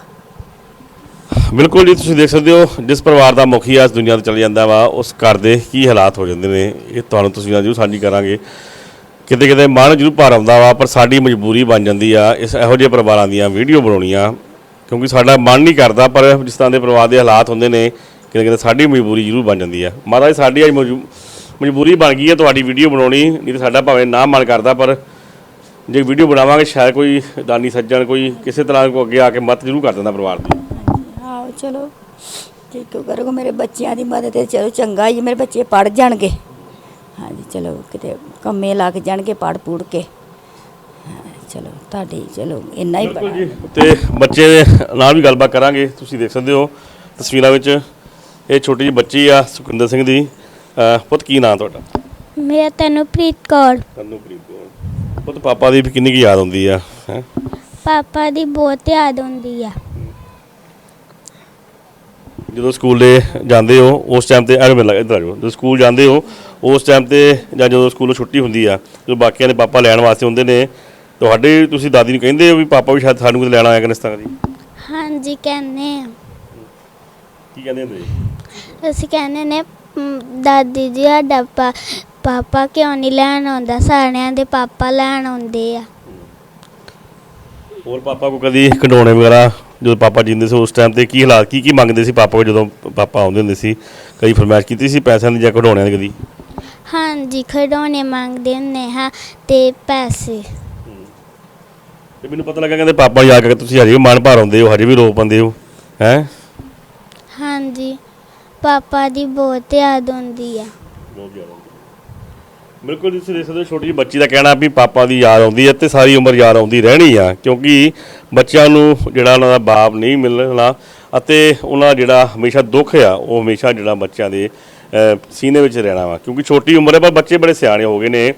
Speaker 1: ਬਿਲਕੁਲ ਜੀ, ਤੁਸੀਂ ਦੇਖ ਸਕਦੇ ਹੋ, ਜਿਸ ਪਰਿਵਾਰ ਦਾ ਮੁਖੀ ਅੱਜ ਦੁਨੀਆ ਤੋਂ ਚਲੇ ਜਾਂਦਾ ਵਾ, ਉਸ ਘਰ ਦੇ ਕੀ ਹਾਲਾਤ ਹੋ ਜਾਂਦੇ ਨੇ, ਇਹ ਤੁਹਾਨੂੰ ਤਸਵੀਰਾਂ ਜ਼ਰੂਰ ਸਾਂਝੀ ਕਰਾਂਗੇ। ਕਿਤੇ ਕਿਤੇ ਮਨ ਜ਼ਰੂਰ ਭਾਰ ਆਉਂਦਾ ਵਾ, ਪਰ ਸਾਡੀ ਮਜਬੂਰੀ ਬਣ ਜਾਂਦੀ ਆ, ਇਸ ਇਹੋ ਜਿਹੇ ਪਰਿਵਾਰਾਂ ਦੀਆਂ ਵੀਡੀਓ ਬਣਾਉਣੀਆਂ, ਕਿਉਂਕਿ ਸਾਡਾ ਮਨ ਨਹੀਂ ਕਰਦਾ, ਪਰ ਜਿਸ ਤਰ੍ਹਾਂ ਦੇ ਪਰਿਵਾਰ ਦੇ ਹਾਲਾਤ ਹੁੰਦੇ ਨੇ, ਕਿਤੇ ਕਿਤੇ ਸਾਡੀ ਮਜਬੂਰੀ ਜ਼ਰੂਰ ਬਣ ਜਾਂਦੀ ਆ। ਮਹਾਰਾਜ, ਸਾਡੀ ਅੱਜ ਮਜਬੂ- ਮਜਬੂਰੀ ਬਣ ਗਈ ਹੈ ਤੁਹਾਡੀ ਵੀਡੀਓ ਬਣਾਉਣੀ ਨਹੀਂ ਤਾਂ ਸਾਡਾ ਭਾਵੇਂ ਨਾ ਮਨ ਕਰਦਾ ਪਰ ਜੇ ਵੀਡੀਓ ਬਣਾਵਾਂਗੇ ਸ਼ਾਇਦ ਕੋਈ ਦਾਨੀ ਸੱਜਣ ਕੋਈ ਕਿਸੇ ਤਰ੍ਹਾਂ ਕੋ ਅੱਗੇ ਆ ਕੇ ਮਦਦ ਜ਼ਰੂਰ ਕਰ ਦਿੰਦਾ ਪਰਿਵਾਰ ਦੀ।
Speaker 2: ਆਓ ਚਲੋ ਠੀਕ ਕਰੋ ਮੇਰੇ ਬੱਚਿਆਂ ਦੀ ਮਦਦ ਤੇ ਚਲੋ ਚੰਗਾ ਹੀ ਮੇਰੇ ਬੱਚੇ ਪੜ ਜਾਣਗੇ। ਹਾਂਜੀ ਚਲੋ ਕਿਤੇ ਕੰਮੇ ਲੱਗ ਜਾਣਗੇ ਪੜ ਪੂੜ ਕੇ। ਹਾਂ, ਚਲੋ ਤੁਹਾਡੀ ਚਲੋ ਇੰਨਾ ਹੀ
Speaker 1: ਬਿਲਕੁਲ
Speaker 2: ਬੜਾ
Speaker 1: ਜੀ ਤੇ ਬੱਚੇ ਦੇ ਨਾਲ ਵੀ ਗੱਲਬਾਤ ਕਰਾਂਗੇ ਤੁਸੀਂ ਦੇਖ ਸਕਦੇ ਹੋ ਤਸਵੀਰਾਂ ਵਿੱਚ। ਇਹ ਛੋਟੀ ਜਿਹੀ ਬੱਚੀ ਆ ਸੁਖਿੰਦਰ ਸਿੰਘ ਦੀ। ਅਹ ਪੁੱਤ ਕੀ ਨਾਂ ਤੁਹਾਡਾ?
Speaker 3: ਮੇਰਾ ਤਨੁਪ੍ਰੀਤ ਕੌਰ।
Speaker 1: ਤਨੂਪ੍ਰੀਤ ਕੌਰ। ਪੁੱਤ ਪਾਪਾ ਦੀ ਵੀ ਕਿੰਨੀ ਕੀ ਯਾਦ ਆਉਂਦੀ ਆ ਹੈ?
Speaker 3: ਪਾਪਾ ਦੀ ਬਹੁਤ ਯਾਦ ਆਉਂਦੀ ਆ।
Speaker 1: ਜਦੋਂ ਸਕੂਲ ਦੇ ਜਾਂਦੇ ਹੋ ਉਸ ਟਾਈਮ ਤੇ ਐਵੇਂ ਲੱਗ ਇੱਧਰ ਆ ਜਾਓ। ਜਦੋਂ ਸਕੂਲ ਜਾਂਦੇ ਹੋ ਉਸ ਟਾਈਮ ਤੇ ਜਾਂ ਜਦੋਂ ਸਕੂਲੋਂ ਛੁੱਟੀ ਹੁੰਦੀ ਆ ਜਦੋਂ ਬਾਕੀਆਂ ਦੇ ਪਾਪਾ ਲੈਣ ਵਾਸਤੇ ਹੁੰਦੇ ਨੇ ਤੁਹਾਡੇ ਤੁਸੀਂ ਦਾਦੀ ਨੂੰ ਕਹਿੰਦੇ ਹੋ ਵੀ ਪਾਪਾ ਵੀ ਸ਼ਾਇਦ ਸਾਨੂੰ ਕਿਤੇ ਲੈਣਾ ਆਇਆ ਕਰਨ ਇਸ ਤਰ੍ਹਾਂ ਦੀ?
Speaker 3: ਹਾਂਜੀ ਕਹਿੰਦੇ ਆ।
Speaker 1: ਕੀ ਕਹਿੰਦੇ ਹੁੰਦੇ ਜੀ?
Speaker 3: ਅਸੀਂ ਕਹਿੰਦੇ ਨੇ "ਮ, ਦਾਦੀ ਜੀ ਸਾਡਾ ਪਾ ਪਾਪਾ ਕਿਉਂ ਨਹੀਂ ਲੈਣ ਆਉਂਦਾ? ਸਾਰਿਆਂ ਦੇ ਪਾਪਾ ਲੈਣ ਆਉਂਦੇ ਆ।
Speaker 1: ਹੋਰ ਪਾਪਾ ਕੋ ਕਦੀ ਖਿਡੌਣੇ ਵਗੈਰਾ ਜਦੋਂ ਪਾਪਾ ਜਿੰਦੇ ਸੀ ਉਸ ਟਾਈਮ ਤੇ ਕੀ ਹਾਲਾਤ ਕੀ ਕੀ ਮੰਗਦੇ ਸੀ ਪਾਪਾ ਜਦੋਂ ਪਾਪਾ ਆਉਂਦੇ ਹੁੰਦੇ ਸੀ? ਕਈ ਫਰਮਾਇਸ਼ ਕੀਤੀ ਸੀ ਪੈਸਿਆਂ ਦੀ ਜਾਂ ਖਿਡੌਣਿਆਂ ਦੀ ਕਦੀ?
Speaker 3: ਹਾਂਜੀ ਖਿਡੌਣੇ ਮੰਗਦੇ ਹੁੰਦੇ ਹਾਂ ਤੇ ਪੈਸੇ।
Speaker 1: ਤੇ ਮੈਨੂੰ ਪਤਾ ਲੱਗਾ ਕਹਿੰਦੇ ਪਾਪਾ ਜਾ ਕੇ ਤੁਸੀਂ ਹਜੇ ਵੀ ਮਨ ਭਰ ਆਉਂਦੇ ਹੋ ਹਜੇ ਵੀ ਰੋ ਪੰਦੇ ਹੋ ਹੈ?
Speaker 3: ਹਾਂਜੀ। ਪਾਪਾ ਦੀ ਬਹੁਤ ਯਾਦ ਆਉਂਦੀ ਆ।
Speaker 1: ਬਹੁਤ ਜ਼ਿਆਦਾ ਬਿਲਕੁਲ ਤੁਸੀਂ ਦੇਖ ਸਕਦੇ ਹੋ ਛੋਟੀ ਜਿਹੀ ਬੱਚੀ ਦਾ ਕਹਿਣਾ ਵੀ ਪਾਪਾ ਦੀ ਯਾਦ ਆਉਂਦੀ ਹੈ ਤੇ ਸਾਰੀ ਉਮਰ ਯਾਦ ਆਉਂਦੀ ਰਹਿਣੀ ਆ ਕਿਉਂਕਿ ਬੱਚਿਆਂ ਨੂੰ ਜਿਹੜਾ ਉਹਨਾਂ ਦਾ ਬਾਪ ਨਹੀਂ ਮਿਲਣਾ ਅਤੇ ਉਹਨਾਂ ਦਾ ਜਿਹੜਾ ਹਮੇਸ਼ਾ ਦੁੱਖ ਆ ਉਹ ਹਮੇਸ਼ਾ ਜਿਹੜਾ ਬੱਚਿਆਂ ਦੇ ਅਹ, ਸੀਨੇ ਵਿੱਚ ਰਹਿਣਾ ਵਾ। ਕਿਉਂਕਿ ਛੋਟੀ ਉਮਰ ਹੈ ਪਰ ਬੱਚੇ ਬੜੇ ਸਿਆਣੇ ਹੋ ਗਏ ਨੇ।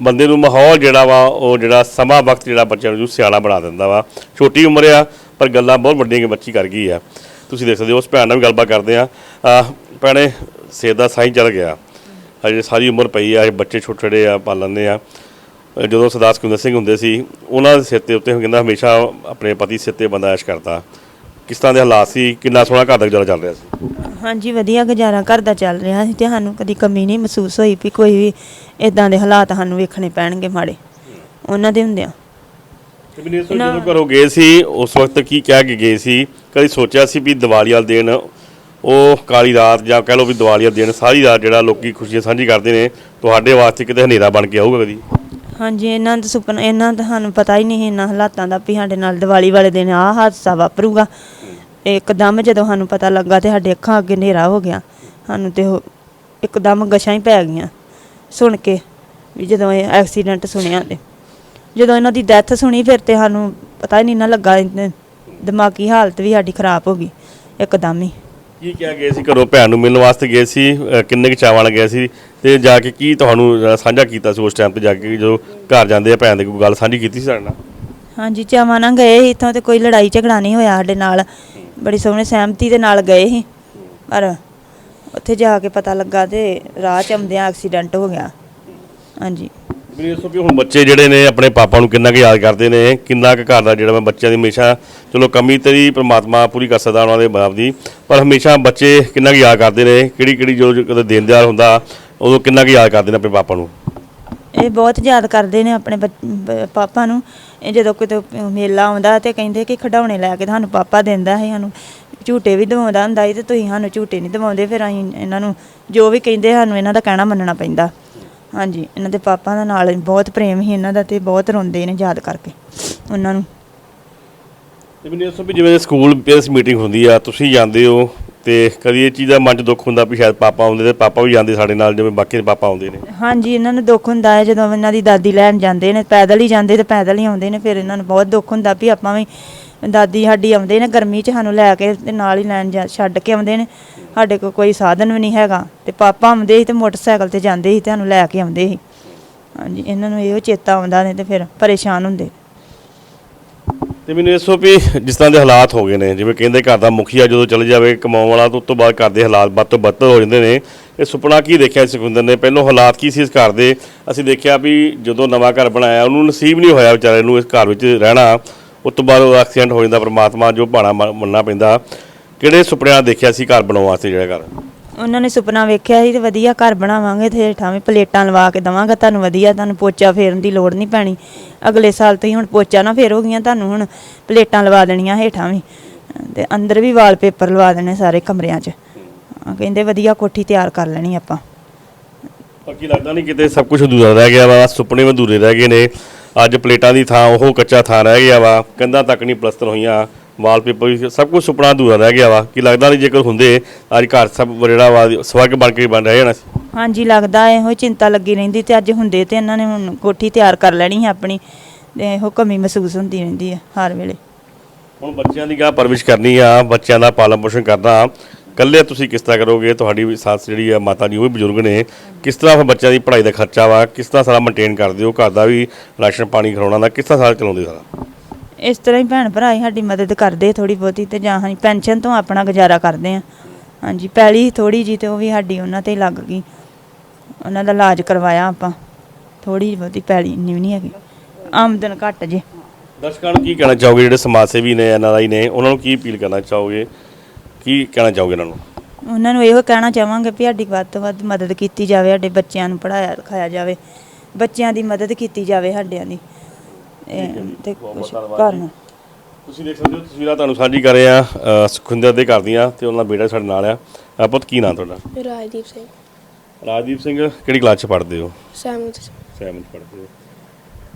Speaker 1: ਬੰਦੇ ਨੂੰ ਮਾਹੌਲ ਜਿਹੜਾ ਵਾ ਉਹ ਜਿਹੜਾ ਸਮਾਂ ਵਕਤ ਜਿਹੜਾ ਬੱਚਿਆਂ ਨੂੰ ਸਿਆਣਾ ਬਣਾ ਦਿੰਦਾ ਵਾ। ਛੋਟੀ ਉਮਰ ਆ ਪਰ ਗੱਲਾਂ ਬਹੁਤ ਵੱਡੀਆਂ ਕਿ ਬੱਚੀ ਕਰ ਗਈ ਆ। ਤੁਸੀਂ ਦੇਖ ਸਕਦੇ ਹੋ, ਉਸ ਭੈਣ ਨਾਲ ਵੀ ਗੱਲਬਾਤ ਕਰਦੇ ਆ ਭੈਣੇ ਸੇਬ ਦਾ ਸਾਈਂ ਚੱਲ ਗਿਆ। ਹਜੇ ਸਾਰੀ ਉਮਰ ਪਈ ਆ ਬੱਚੇ ਛੋਟੇ ਛੋਟੇ ਆ, ਪਾਲ ਲੈਂਦੇ ਆ। ਜਦੋਂ ਸਰਦਾਰ ਸੁਖਿੰਦਰ ਸਿੰਘ ਹੁੰਦੇ ਸੀ, ਉਹਨਾਂ ਦੇ ਸਿਰ ਤੇ ਉੱਤੇ ਕਹਿੰਦਾ ਹਮੇਸ਼ਾ ਆਪਣੇ ਪਤੀ ਸਿਰ ਤੇ ਬੰਦਾ ਐਸ਼ ਕਰਦਾ। ਕਿਸ ਤਰ੍ਹਾਂ ਦੇ ਹਾਲਾਤ ਸੀ? ਕਿੰਨਾ ਸੋਹਣਾ ਘਰ ਦਾ ਗੁਜ਼ਾਰਾ ਚੱਲ ਰਿਹਾ ਸੀ?
Speaker 4: ਹਾਂਜੀ, ਵਧੀਆ ਗੁਜ਼ਾਰਾ ਘਰ ਦਾ ਚੱਲ ਰਿਹਾ ਸੀ ਤੇ ਸਾਨੂੰ ਕਦੀ ਕਮੀ ਨਹੀਂ ਮਹਿਸੂਸ ਹੋਈ ਵੀ ਕੋਈ ਵੀ ਇਦਾਂ ਦੇ ਹਾਲਾਤ ਸਾਨੂੰ ਵੇਖਣੇ ਪੈਣਗੇ ਮਾੜੇ। ਉਹਨਾਂ ਦੇ ਹੁੰਦਿਆਂ।
Speaker 1: ਜਦੋਂ ਘਰੋਂ ਗਏ ਸੀ ਉਸ ਵਕਤ ਕੀ ਕਹਿ ਕੇ ਗਏ ਸੀ? ਕਦੀ ਸੋਚਿਆ ਸੀ ਵੀ ਦੀਵਾਲੀ ਵਾਲੇ ਦਿਨ ਉਹ ਕਾਲੀ ਰਾਤ ਜਾਂ ਕਹਿ ਲਓ ਵੀ ਦੀਵਾਲੀ ਵਾਲੇ ਦਿਨ ਸਾਰੀ ਰਾਤ ਜਿਹੜਾ ਲੋਕੀ ਖੁਸ਼ੀਆਂ ਸਾਂਝੀ ਕਰਦੇ ਨੇ ਤੁਹਾਡੇ ਵਾਸਤੇ ਕਿਤੇ ਹਨੇਰਾ ਬਣ ਕੇ ਆਊਗਾ ਕਦੀ?
Speaker 4: ਹਾਂਜੀ ਇਹਨਾਂ ਦਾ ਸੁਪਨਾ ਇਹਨਾਂ ਦਾ ਸਾਨੂੰ ਪਤਾ ਹੀ ਨਹੀਂ ਇਹਨਾਂ ਹਾਲਾਤਾਂ ਦਾ ਵੀ ਸਾਡੇ ਨਾਲ ਦੀਵਾਲੀ ਵਾਲੇ ਦਿਨ ਆਹ ਹਾਦਸਾ ਵਾਪਰੂਗਾ। ਇੱਕਦਮ ਜਦੋਂ ਸਾਨੂੰ ਪਤਾ ਲੱਗਾ ਤੇ ਸਾਡੇ ਅੱਖਾਂ ਅੱਗੇ ਹਨੇਰਾ ਹੋ ਗਿਆ ਸਾਨੂੰ ਤੇ ਉਹ ਇੱਕਦਮ ਗਸ਼ਾਂ ਹੀ ਪੈ ਗਈਆਂ ਸੁਣ ਕੇ ਵੀ ਜਦੋਂ ਇਹ ਐਕਸੀਡੈਂਟ ਸੁਣਿਆ ਤੇ। ਜਦੋਂ ਇਹਨਾਂ ਦੀ ਡੈਥ ਸੁਣੀ ਫਿਰ ਤੇ ਸਾਨੂੰ ਪਤਾ ਹੀ ਨਹੀਂ ਨਾ ਲੱਗਾ ਇਹਨੇ- ਦਿਮਾਗੀ ਹਾਲਤ ਵੀ ਸਾਡੀ ਖਰਾਬ ਹੋ ਗਈ ਇੱਕਦਮ ਹੀ।
Speaker 1: ਕੀ ਕਿਹਾ ਗਏ ਸੀ ਘਰੋਂ ਭੈਣ ਨੂੰ ਮਿਲਣ ਵਾਸਤੇ ਗਏ ਸੀ? ਕਿੰਨੇ ਕੁ ਚਾਵਾਂ ਨਾਲ ਗਏ ਸੀ? ਤੇ ਜਾ ਕੇ ਕੀ ਤੁਹਾਨੂੰ ਸਾਂਝਾ ਕੀਤਾ ਸੀ ਉਸ ਟਾਈਮ ਤੇ ਜਾ ਕੇ ਜਦੋਂ ਘਰ ਜਾਂਦੇ ਆ ਭੈਣ ਦੇ ਕੋਈ ਗੱਲ ਸਾਂਝੀ ਕੀਤੀ ਸੀ ਸਾਡੇ ਨਾਲ?
Speaker 4: ਹਾਂਜੀ ਚਾਵਾਂ ਨਾਲ ਗਏ ਸੀ ਇੱਥੋਂ ਤੇ ਕੋਈ ਲੜਾਈ ਝਗੜਾ ਨਹੀਂ ਹੋਇਆ ਸਾਡੇ ਨਾਲ। ਬੜੀ ਸੋਹਣੀ ਸਹਿਮਤੀ ਦੇ ਨਾਲ ਗਏ ਸੀ। ਪਰ ਉੱਥੇ ਜਾ ਕੇ ਪਤਾ ਲੱਗਾ ਤੇ ਰਾਹ ਚ ਆਉਂਦਿਆਂ ਐਕਸੀਡੈਂਟ ਹੋ ਗਿਆ। ਹਾਂਜੀ।
Speaker 1: ਮੈਨੂੰ ਇਹ ਦੱਸੋ ਵੀ ਹੁਣ ਬੱਚੇ ਜਿਹੜੇ ਨੇ, ਆਪਣੇ ਪਾਪਾ ਨੂੰ ਕਿੰਨਾ ਕੁ ਯਾਦ ਕਰਦੇ ਨੇ? ਕਿੰਨਾ ਕੁ ਘਰ ਦਾ ਜਿਹੜਾ ਮੈਂ ਬੱਚਿਆਂ ਦੀ ਹਮੇਸ਼ਾ, ਚਲੋ ਕਮੀ ਤੇਰੀ ਪ੍ਰਮਾਤਮਾ ਪੂਰੀ ਕਰ ਸਕਦਾ ਉਹਨਾਂ ਦੇ ਬਾਪ ਦੀ, ਪਰ ਹਮੇਸ਼ਾ ਬੱਚੇ ਕਿੰਨਾ ਕੁ ਯਾਦ ਕਰਦੇ ਨੇ? ਕਿਹੜੀ ਕਿਹੜੀ ਜੋ ਜੋ ਕਦੇ ਦੇਣਦਾਰ ਹੁੰਦਾ, ਉਦੋਂ ਕਿੰਨਾ ਕੁ ਯਾਦ ਕਰਦੇ ਨੇ ਆਪਣੇ ਪਾਪਾ ਨੂੰ?
Speaker 4: ਇਹ ਬਹੁਤ ਯਾਦ ਕਰਦੇ ਨੇ ਆਪਣੇ ਬੱਚ- ਬ- ਪਾਪਾ ਨੂੰ। ਇਹ ਜਦੋਂ ਕਿਤੇ ਮੇਲਾ ਆਉਂਦਾ ਤੇ ਕਹਿੰਦੇ ਕਿ ਖਿਡੌਣੇ ਲੈ ਕੇ ਤੁਹਾਨੂੰ ਪਾਪਾ ਦਿੰਦਾ ਸੀ, ਸਾਨੂੰ ਝੂਟੇ ਵੀ ਦਿਵਾਉਂਦਾ ਹੁੰਦਾ ਸੀ ਤੇ ਤੁਸੀਂ ਸਾਨੂੰ ਝੂਟੇ ਨਹੀਂ ਦਿਵਾਉਂਦੇ, ਫਿਰ ਅਸੀਂ ਇਹਨਾਂ ਨੂੰ ਜੋ ਵੀ ਕਹਿੰਦੇ ਸਾਨੂੰ ਇਹਨਾਂ ਦਾ ਕਹਿਣਾ ਮੰਨਣਾ ਪੈਂਦਾ। ਹਾਂਜੀ ਇਹਨਾਂ ਦੇ ਪਾਪਾ ਦਾ ਨਾਲ ਬਹੁਤ ਪ੍ਰੇਮ ਸੀ ਇਹਨਾਂ ਦਾ ਤੇ ਬਹੁਤ ਰੋਂਦੇ ਨੇ ਯਾਦ ਕਰਕੇ ਉਹਨਾਂ ਨੂੰ।
Speaker 1: ਤੇ ਮੈਨੂੰ ਦੱਸੋ ਵੀ ਜਿਵੇਂ ਸਕੂਲ ਪੇਰੈਂਟਸ ਮੀਟਿੰਗ ਹੁੰਦੀ ਆ ਤੁਸੀਂ ਜਾਂਦੇ ਹੋ ਤੇ ਕਦੀ ਇਹ ਚੀਜ਼ ਦਾ ਮਨ 'ਚ ਦੁੱਖ ਹੁੰਦਾ ਵੀ ਸ਼ਾਇਦ ਪਾਪਾ ਆਉਂਦੇ ਤੇ ਪਾਪਾ ਵੀ ਜਾਂਦੇ ਸਾਡੇ ਨਾਲ ਜਿਵੇਂ ਬਾਕੀ ਦੇ ਪਾਪਾ ਆਉਂਦੇ ਨੇ?
Speaker 4: ਹਾਂਜੀ ਇਹਨਾਂ ਨੂੰ ਦੁੱਖ ਹੁੰਦਾ ਹੈ ਜਦੋਂ ਇਹਨਾਂ ਦੀ ਦਾਦੀ ਲੈਣ ਜਾਂਦੇ ਨੇ ਪੈਦਲ ਹੀ ਜਾਂਦੇ ਤੇ ਪੈਦਲ ਹੀ ਆਉਂਦੇ ਨੇ ਫਿਰ ਇਹਨਾਂ ਨੂੰ ਬਹੁਤ ਦੁੱਖ ਹੁੰਦਾ ਵੀ ਆਪਾਂ ਵੀ ਦਾਦੀ ਸਾਡੀ ਆਉਂਦੇ ਨੇ ਗਰਮੀ 'ਚ ਸਾਨੂੰ ਲੈ ਕੇ ਤੇ ਨਾਲ ਹੀ ਲੈਣ ਜਾ ਛੱਡ ਕੇ ਆਉਂਦੇ ਨੇ। ਸਾਡੇ ਕੋਲ ਕੋਈ ਸਾਧਨ ਵੀ ਨਹੀਂ ਹੈਗਾ। ਤੇ ਪਾਪਾ ਆਉਂਦੇ ਸੀ ਤੇ ਮੋਟਰਸਾਈਕਲ ਤੇ ਜਾਂਦੇ ਸੀ ਤੇ ਸਾਨੂੰ ਲੈ ਕੇ ਆਉਂਦੇ ਸੀ। ਹਾਂਜੀ, ਇਹਨਾਂ ਨੂੰ ਇਹੋ ਚੇਤਾ ਆਉਂਦਾ ਨੇ ਤੇ ਫਿਰ ਪਰੇਸ਼ਾਨ ਹੁੰਦੇ।
Speaker 1: ਤੇ ਮੈਨੂੰ ਦੱਸੋ ਵੀ ਜਿਸ ਤਰ੍ਹਾਂ ਦੇ ਹਾਲਾਤ ਹੋ ਗਏ ਨੇ, ਜਿਵੇਂ ਕਹਿੰਦੇ ਘਰ ਦਾ ਮੁਖੀਆ ਜਦੋਂ ਚਲੇ ਜਾਵੇ ਕਮਾਉਣ ਵਾਲਾ, ਤਾਂ ਉਸ ਤੋਂ ਬਾਅਦ ਘਰ ਦੇ ਹਾਲਾਤ ਵੱਧ ਤੋਂ ਬਦਤਰ ਹੋ ਜਾਂਦੇ ਨੇ। ਇਹ ਸੁਪਨਾ ਕੀ ਦੇਖਿਆ ਸੁਖਵਿੰਦਰ ਨੇ? ਪਹਿਲੋਂ ਹਾਲਾਤ ਕੀ ਸੀ ਇਸ ਘਰ ਦੇ? ਅਸੀਂ ਦੇਖਿਆ ਵੀ ਜਦੋਂ ਨਵਾਂ ਘਰ ਬਣਾਇਆ, ਉਹਨੂੰ ਨਸੀਬ ਨਹੀਂ ਹੋਇਆ ਵਿਚਾਰੇ ਨੂੰ ਇਸ ਘਰ ਵਿੱਚ ਰਹਿਣਾ। ਉਸ ਤੋਂ ਬਾਅਦ ਉਹ ਐਕਸੀਡੈਂਟ ਹੋ ਜਾਂਦਾ ਪਰਮਾਤਮਾ ਜੋ ਮ- ਮੰਨਣਾ ਪੈਂਦਾ। ਕਿਹੜੇ ਸੁਪਨਿਆਂ ਦੇਖਿਆ ਸੀ ਘਰ ਬਣਾਉਣ ਵਾਸਤੇ ਜਿਹੜਾ ਘਰ?
Speaker 4: ਉਹਨਾਂ ਨੇ ਸੁਪਨਾ ਵੇਖਿਆ ਸੀ ਤੇ ਵਧੀਆ ਘਰ ਬਣਾਵਾਂਗੇ ਤੇ ਠਾਵੇਂ ਪਲੇਟਾਂ ਲਵਾ ਕੇ ਦਵਾਂਗਾ। ਤੁਹਾਨੂੰ ਵਧੀਆ ਤੁਹਾਨੂੰ ਪੋਚਾ ਫੇਰਨ ਦੀ ਲੋੜ ਨਹੀਂ ਪੈਣੀ। ਅਗਲੇ ਸਾਲ ਤੋਂ ਹੀ ਹੁਣ ਪੋਚਾ ਨਾ ਫੇਰੋਗੀਆਂ ਤੁਹਾਨੂੰ ਹੁਣ ਪਲੇਟਾਂ ਲਵਾ ਦੇਣੀਆਂ ਹੇਠਾਂ ਵੀ। ਤੇ ਅੰਦਰ ਵੀ ਵਾਲਪੇਪਰ ਲਵਾ ਦੇਣੇ ਸਾਰੇ ਕਮਰਿਆਂ 'ਚ। ਕਹਿੰਦੇ ਵਧੀਆ ਕੋਠੀ ਤਿਆਰ ਕਰ ਲੈਣੀ ਆਪਾਂ।
Speaker 1: ਬਾਕੀ ਲੱਗਦਾ ਨਹੀਂ ਕਿਤੇ ਸਭ ਕੁਝ ਅਧੂਰਾ ਰਹਿ ਗਿਆ ਵਾ ਸੁਪਨੇ ਅਧੂਰੇ ਰਹਿ ਗਏ ਨੇ। ਅੱਜ ਪਲੇਟਾਂ ਦੀ ਥਾਂ ਉਹ ਕੱਚਾ ਥਾਂ ਰਹਿ ਗਿਆ ਵਾ। ਕੰਧਾਂ ਤੱਕ ਨਹੀਂ ਪਲਸਤਰ ਹੋਈਆਂ। ਵਾਲਪੇਪਰ ਵੀ ਸਭ ਕੁਝ ਸੁਪਨਾ ਅਧੂਰਾ ਰਹਿ ਗਿਆ ਵਾ। ਕੀ ਲੱਗਦਾ ਨਹੀਂ ਜੇਕਰ ਹੁੰਦੇ ਅੱਜ ਘਰ ਸਭ ਜਿਹੜਾ ਵਾ ਸਵਰਗ ਬਣ ਕੇ ਬਣ ਰਹਿ ਜਾਣਾ ਸੀ
Speaker 4: ਹਾਂਜੀ ਲੱਗਦਾ ਇਹੋ ਹੀ ਚਿੰਤਾ ਲੱਗੀ ਰਹਿੰਦੀ ਤੇ ਅੱਜ ਹੁੰਦੇ ਤੇ ਇਹਨਾਂ ਨੇ ਹੁਣ ਕੋਠੀ ਤਿਆਰ ਕਰ ਲੈਣੀ ਹੈ ਆਪਣੀ। ਤੇ ਇਹੋ ਕਮੀ ਮਹਿਸੂਸ ਹੁੰਦੀ ਰਹਿੰਦੀ ਹੈ ਹਰ ਵੇਲੇ।
Speaker 1: ਹੁਣ ਬੱਚਿਆਂ ਦੀ ਗਾ ਪਰਵਿਸ਼ ਕਰਨੀ ਆ। ਬੱਚਿਆਂ ਦਾ ਪਾਲਣ ਪੋਸ਼ਣ ਕਰਨਾ। ਕੱਲੇ ਤੁਸੀਂ ਕਿਸ ਤਰ੍ਹਾਂ ਕਰੋਗੇ? ਤੁਹਾਡੀ ਸੱਸ ਜਿਹੜੀ ਆ ਮਾਤਾ ਜੀ ਉਹ ਵੀ ਬਜ਼ੁਰਗ ਨੇ। ਕਿਸ ਤਰ੍ਹਾਂ ਫਿਰ ਬੱਚਿਆਂ ਦੀ ਪੜ੍ਹਾਈ ਦਾ ਖਰਚਾ ਵਾ? ਕਿਸ ਤਰ੍ਹਾਂ ਸਾਰਾ ਮੇਨਟੇਨ ਕਰਦੇ ਹੋ? ਘਰ ਦਾ ਵੀ ਰਾਸ਼ਨ ਪਾਣੀ ਖਿਲਾਉਣਾ ਦਾ ਕਿਸ ਤਰ੍ਹਾਂ ਸਾਰਾ ਚਲਾਉਂਦੇ ਸਾਰਾ?
Speaker 4: ਇਸ ਤਰ੍ਹਾਂ ਹੀ ਭੈਣ ਭਰਾ ਹੀ ਸਾਡੀ ਮਦਦ ਕਰਦੇ ਥੋੜੀ ਬਹੁਤੀ ਤੇ ਜਾਂ ਅਸੀਂ ਪੈਨਸ਼ਨ ਤੋਂ ਆਪਣਾ ਗੁਜ਼ਾਰਾ ਕਰਦੇ ਆ। ਹਾਂਜੀ ਪੈਲੀ ਥੋੜੀ ਜੀ ਤੇ ਉਹ ਵੀ ਸਾਡੀ ਉਹਨਾਂ ਤੇ ਲੱਗ ਗਈ। ਉਹਨਾਂ ਦਾ ਇਲਾਜ ਕਰਵਾਇਆ ਆਪਾਂ। ਥੋੜੀ ਬਹੁਤੀ ਪੈਲੀ ਇੰਨੀ ਵੀ ਨਹੀਂ ਹੈਗੀ। ਆਮਦਨ ਘੱਟ ਜੇ।
Speaker 1: ਦਰਸ਼ਕਾਂ ਨੂੰ ਕੀ ਕਹਿਣਾ ਚਾਹੋਗੇ? ਜਿਹੜੇ ਸਮਾਜ ਸੇਵੀ ਨੇ ਐਨਆਰਆਈ ਨੇ ਉਹਨਾਂ ਨੂੰ ਕੀ ਅਪੀਲ ਕਰਨਾ ਚਾਹੋਗੇ? ਕੀ ਕਹਿਣਾ ਚਾਹੋਗੇ ਇਹਨਾਂ ਨੂੰ?
Speaker 4: ਉਹਨਾਂ ਨੂੰ ਇਹੋ ਕਹਿਣਾ ਚਾਹਾਂਗੇ ਵੀ ਸਾਡੀ ਵੱਧ ਤੋਂ ਵੱਧ ਮਦਦ ਕੀਤੀ ਜਾਵੇ ਸਾਡੇ ਬੱਚਿਆਂ ਨੂੰ ਪੜਾਇਆ ਲਿਖਾਇਆ ਜਾਵੇ। ਬੱਚਿਆਂ ਦੀ ਮਦਦ ਕੀਤੀ ਜਾਵੇ ਸਾਡਿਆਂ ਦੀ। ਇਹ ਤੇ ਕੁਛ ਕਰਨ।
Speaker 1: ਤੁਸੀਂ ਦੇਖ ਸਕਦੇ ਹੋ ਤਸਵੀਰਾਂ ਤੁਹਾਨੂੰ ਸਾਂਝੀ ਕਰ ਰਹੇ ਆ ਅ, ਸੁਖਵਿੰਦਰ ਦੇ ਘਰ ਦੀਆਂ ਤੇ ਉਹਨਾਂ ਦਾ ਬੇਟਾ ਸਾਡੇ ਨਾਲ ਆ। ਪੁੱਤ ਕੀ ਨਾਂ ਤੁਹਾਡਾ?
Speaker 5: ਰਾਜਦੀਪ ਸਿੰਘ।
Speaker 1: ਰਾਜਦੀਪ ਸਿੰਘ ਕਿਹੜੀ ਕਲਾਸ ਚ ਪੜ੍ਹਦੇ ਹੋ?
Speaker 5: ਸਹਿਮਤ
Speaker 1: 7th ਪੜ੍ਹਦੇ ਹੋ।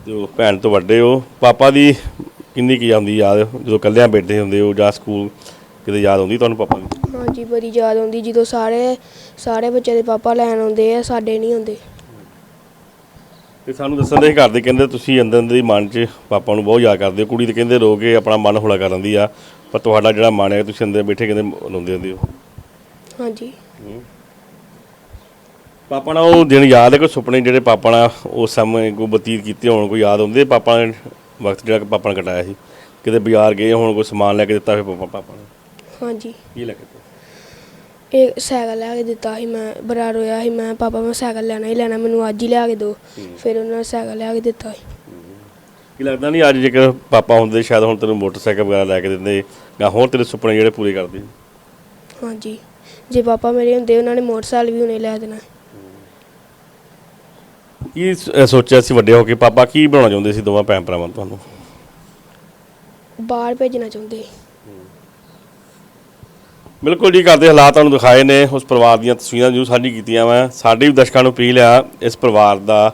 Speaker 1: ਤੇ ਉਹ ਭੈਣ ਤੋਂ ਵੱਡੇ ਹੋ। ਪਾਪਾ ਦੀ ਕਿੰਨੀ ਕੀ ਆਉਂਦੀ ਯਾਦ ਜਦੋਂ ਕੱਲਿਆਂ ਬੈਠੇ ਹੁੰਦੇ ਹੋ ਜਾਂ ਸਕੂਲ ਕਿਤੇ ਯਾਦ ਆਉਂਦੀ ਤੁਹਾਨੂੰ ਪਾਪਾ ਦੀ?
Speaker 5: ਹਾਂਜੀ ਬੜੀ ਯਾਦ ਆਉਂਦੀ। ਜਦੋਂ ਸਾਰੇ ਸਾਰੇ ਬੱਚੇ ਦੇ ਪਾਪਾ ਲੈਣ ਆਉਂਦੇ ਆ ਸਾਡੇ ਨਹੀਂ ਆਉਂਦੇ।
Speaker 1: ਤੇ ਸਾਨੂੰ ਦੱਸਣ ਦੇ ਘਰ ਦੇ ਕਹਿੰਦੇ ਤੁਸੀਂ ਅੰਦਰ ਅੰਦਰ ਹੀ ਮਨ 'ਚ ਪਾਪਾ ਨੂੰ ਬਹੁਤ ਯਾਦ ਕਰਦੇ ਹੋ। ਕੁੜੀ ਤੇ ਕਹਿੰਦੇ ਰੋ ਕੇ ਆਪਣਾ ਮਨ ਹੌਲਾ ਕਰ ਲੈਂਦੀ ਆ। ਪਰ ਤੁਹਾਡਾ ਜਿਹੜਾ ਮਨ ਹੈ ਤੁਸੀਂ ਅੰਦਰ ਬੈਠੇ ਕਹਿੰਦੇ ਰੋਂਦੇ ਹੁੰਦੇ ਹੋ।
Speaker 5: ਹਾਂਜੀ।
Speaker 1: ਪਾਪਾ ਨਾਲ ਉਹ ਦਿਨ ਯਾਦ ਹੈ ਕੋਈ ਸੁਪਨੇ ਜਿਹੜੇ ਪਾਪਾ ਨਾਲ ਉਸ ਸਮੇਂ ਕੋਈ ਬਤੀਤ ਕੀਤੇ ਹੋਣ ਕੋਈ ਯਾਦ ਆਉਂਦੇ? ਪਾਪਾ ਨੇ ਵਕਤ ਜਿਹੜਾ ਪਾਪਾ ਨੇ ਕਟਾਇਆ ਸੀ। ਕਿਤੇ ਬਾਜ਼ਾਰ ਗਏ ਹੁਣ ਕੋਈ ਸਮਾਨ ਲੈ ਕੇ ਦਿੱਤਾ ਫਿਰ ਪਾਪਾ ਪਾਪਾ ਨੇ?
Speaker 5: ਹਾਂਜੀ।
Speaker 1: ਕੀ ਲੈ ਕੇ ਦਿੱਤਾ?
Speaker 5: ਇਹ ਸਾਈਕਲ ਲੈ ਕੇ ਦਿੱਤਾ ਸੀ ਮੈਂ ਬੜਾ ਰੋਇਆ ਸੀ ਮੈਂ ਪਾਪਾ ਮੈਂ ਸਾਈਕਲ ਲੈਣਾ ਹੀ ਲੈਣਾ ਮੈਨੂੰ ਅੱਜ ਹੀ ਲਿਆ ਕੇ ਦਿਓ। ਫਿਰ ਉਹਨਾਂ ਨੇ ਸਾਈਕਲ ਲਿਆ ਕੇ ਦਿੱਤਾ ਸੀ।
Speaker 1: ਕੀ ਲੱਗਦਾ ਨਹੀਂ ਅੱਜ ਜੇਕਰ ਪਾਪਾ ਹੁੰਦੇ ਸ਼ਾਇਦ ਹੁਣ ਤੈਨੂੰ ਮੋਟਰਸਾਈਕਲ ਵਗੈਰਾ ਲੈ ਕੇ ਦਿੰਦੇ ਜਾਂ ਹੋਰ ਤੇਰੇ ਸੁਪਨੇ ਜਿਹੜੇ ਪੂਰੇ ਕਰਦੇ?
Speaker 5: ਹਾਂਜੀ। ਜੇ ਪਾਪਾ ਮੇਰੇ ਹੁੰਦੇ ਉਹਨਾਂ ਨੇ ਮੋਟਰਸਾਈਕਲ ਵੀ ਹੁਣੇ ਲੈ ਦੇਣਾ।
Speaker 1: ਕੀ ਸ- ਸੋਚਿਆ ਸੀ ਵੱਡੇ ਹੋ ਕੇ? ਪਾਪਾ ਕੀ ਬਣਾਉਣਾ ਚਾਹੁੰਦੇ ਸੀ ਦੋਵਾਂ ਭੈਣ ਭਰਾਵਾਂ ਨੂੰ ਤੁਹਾਨੂੰ?
Speaker 5: ਬਾਹਰ ਭੇਜਣਾ ਚਾਹੁੰਦੇ। ਸੀ।
Speaker 1: ਬਿਲਕੁਲ ਜੀ ਘਰ ਦੇ ਹਾਲਾਤ ਤੁਹਾਨੂੰ ਦਿਖਾਏ ਨੇ, ਉਸ ਪਰਿਵਾਰ ਦੀਆਂ ਤਸਵੀਰਾਂ ਜਰੂਰ ਸਾਂਝੀ ਕੀਤੀਆਂ ਮੈਂ। ਸਾਡੇ ਵੀ ਦਰਸ਼ਕਾਂ ਨੂੰ ਅਪੀਲ ਆ, ਇਸ ਪਰਿਵਾਰ ਦਾ,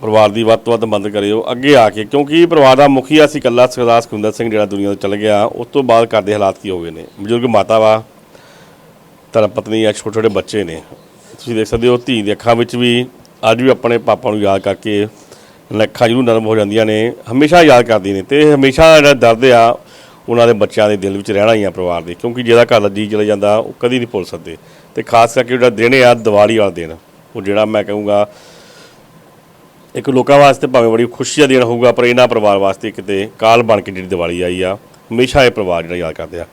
Speaker 1: ਪਰਿਵਾਰ ਦੀ ਵੱਧ ਤੋਂ ਵੱਧ ਮਦਦ ਕਰਿਓ, ਅੱਗੇ ਆ ਕੇ, ਕਿਉਂਕਿ ਪਰਿਵਾਰ ਦਾ ਮੁਖੀਆ ਸੀ ਕੱਲਾ ਸਰਦਾਰ ਸੁਖਿੰਦਰ ਸਿੰਘ ਜਿਹੜਾ ਦੁਨੀਆ ਤੋਂ ਚਲ ਗਿਆ, ਉਸ ਤੋਂ ਬਾਅਦ ਘਰ ਦੇ ਹਾਲਾਤ ਕੀ ਹੋ ਗਏ ਨੇ। ਬਜ਼ੁਰਗ ਮਾਤਾ ਵਾ, ਧਰਮ ਪਤਨੀ ਆ ਛੋਟੇ ਛੋਟੇ ਬੱਚੇ ਨੇ। ਤੁਸੀਂ ਦੇਖ ਸਕਦੇ ਹੋ, ਧੀ ਦੀ ਅੱਖਾਂ ਵਿੱਚ ਵੀ, ਅੱਜ ਵੀ ਆਪਣੇ ਪਾਪਾ ਨੂੰ ਯਾਦ ਕਰਕੇ ਅੱਖਾਂ ਜ਼ਰੂਰ ਨਰਮ ਹੋ ਜਾਂਦੀਆਂ ਨੇ, ਹਮੇਸ਼ਾ ਯਾਦ ਕਰਦੀ ਨੇ ਤੇ ਹਮੇਸ਼ਾ ਜਿਹੜਾ ਦਰਦ ਆ ਉਹਨਾਂ ਦੇ ਬੱਚਿਆਂ ਦੇ ਦਿਲ ਵਿੱਚ ਰਹਿਣਾ ਹੀ ਆ ਪਰਿਵਾਰ ਦੇ, ਕਿਉਂਕਿ ਜਿਹਦਾ ਘਰ ਦਾ ਜੀ ਚਲੇ ਜਾਂਦਾ, ਉਹ ਕਦੀ ਨਹੀਂ ਭੁੱਲ ਸਕਦੇ। ਤੇ ਖਾਸ ਕਰਕੇ ਜਿਹੜਾ ਦਿਨ ਆ, ਦੀਵਾਲੀ ਵਾਲਾ ਦਿਨ, ਉਹ ਜਿਹੜਾ ਮੈਂ ਕਹੂੰਗਾ, ਇੱਕ ਲੋਕਾਂ ਵਾਸਤੇ ਭਾਵੇਂ ਬੜੀ ਖੁਸ਼ੀ ਦਾ ਦਿਨ ਹੋਊਗਾ, ਪਰ ਇਹਨਾਂ ਪਰਿਵਾਰ ਵਾਸਤੇ ਕਿਤੇ ਕਾਲ ਬਣ ਕੇ ਜਿਹੜੀ ਦੀਵਾਲੀ ਆਈ ਆ, ਹਮੇਸ਼ਾ ਇਹ ਪਰਿਵਾਰ ਜਿਹੜਾ ਯਾਦ ਕਰਦੇ ਆ।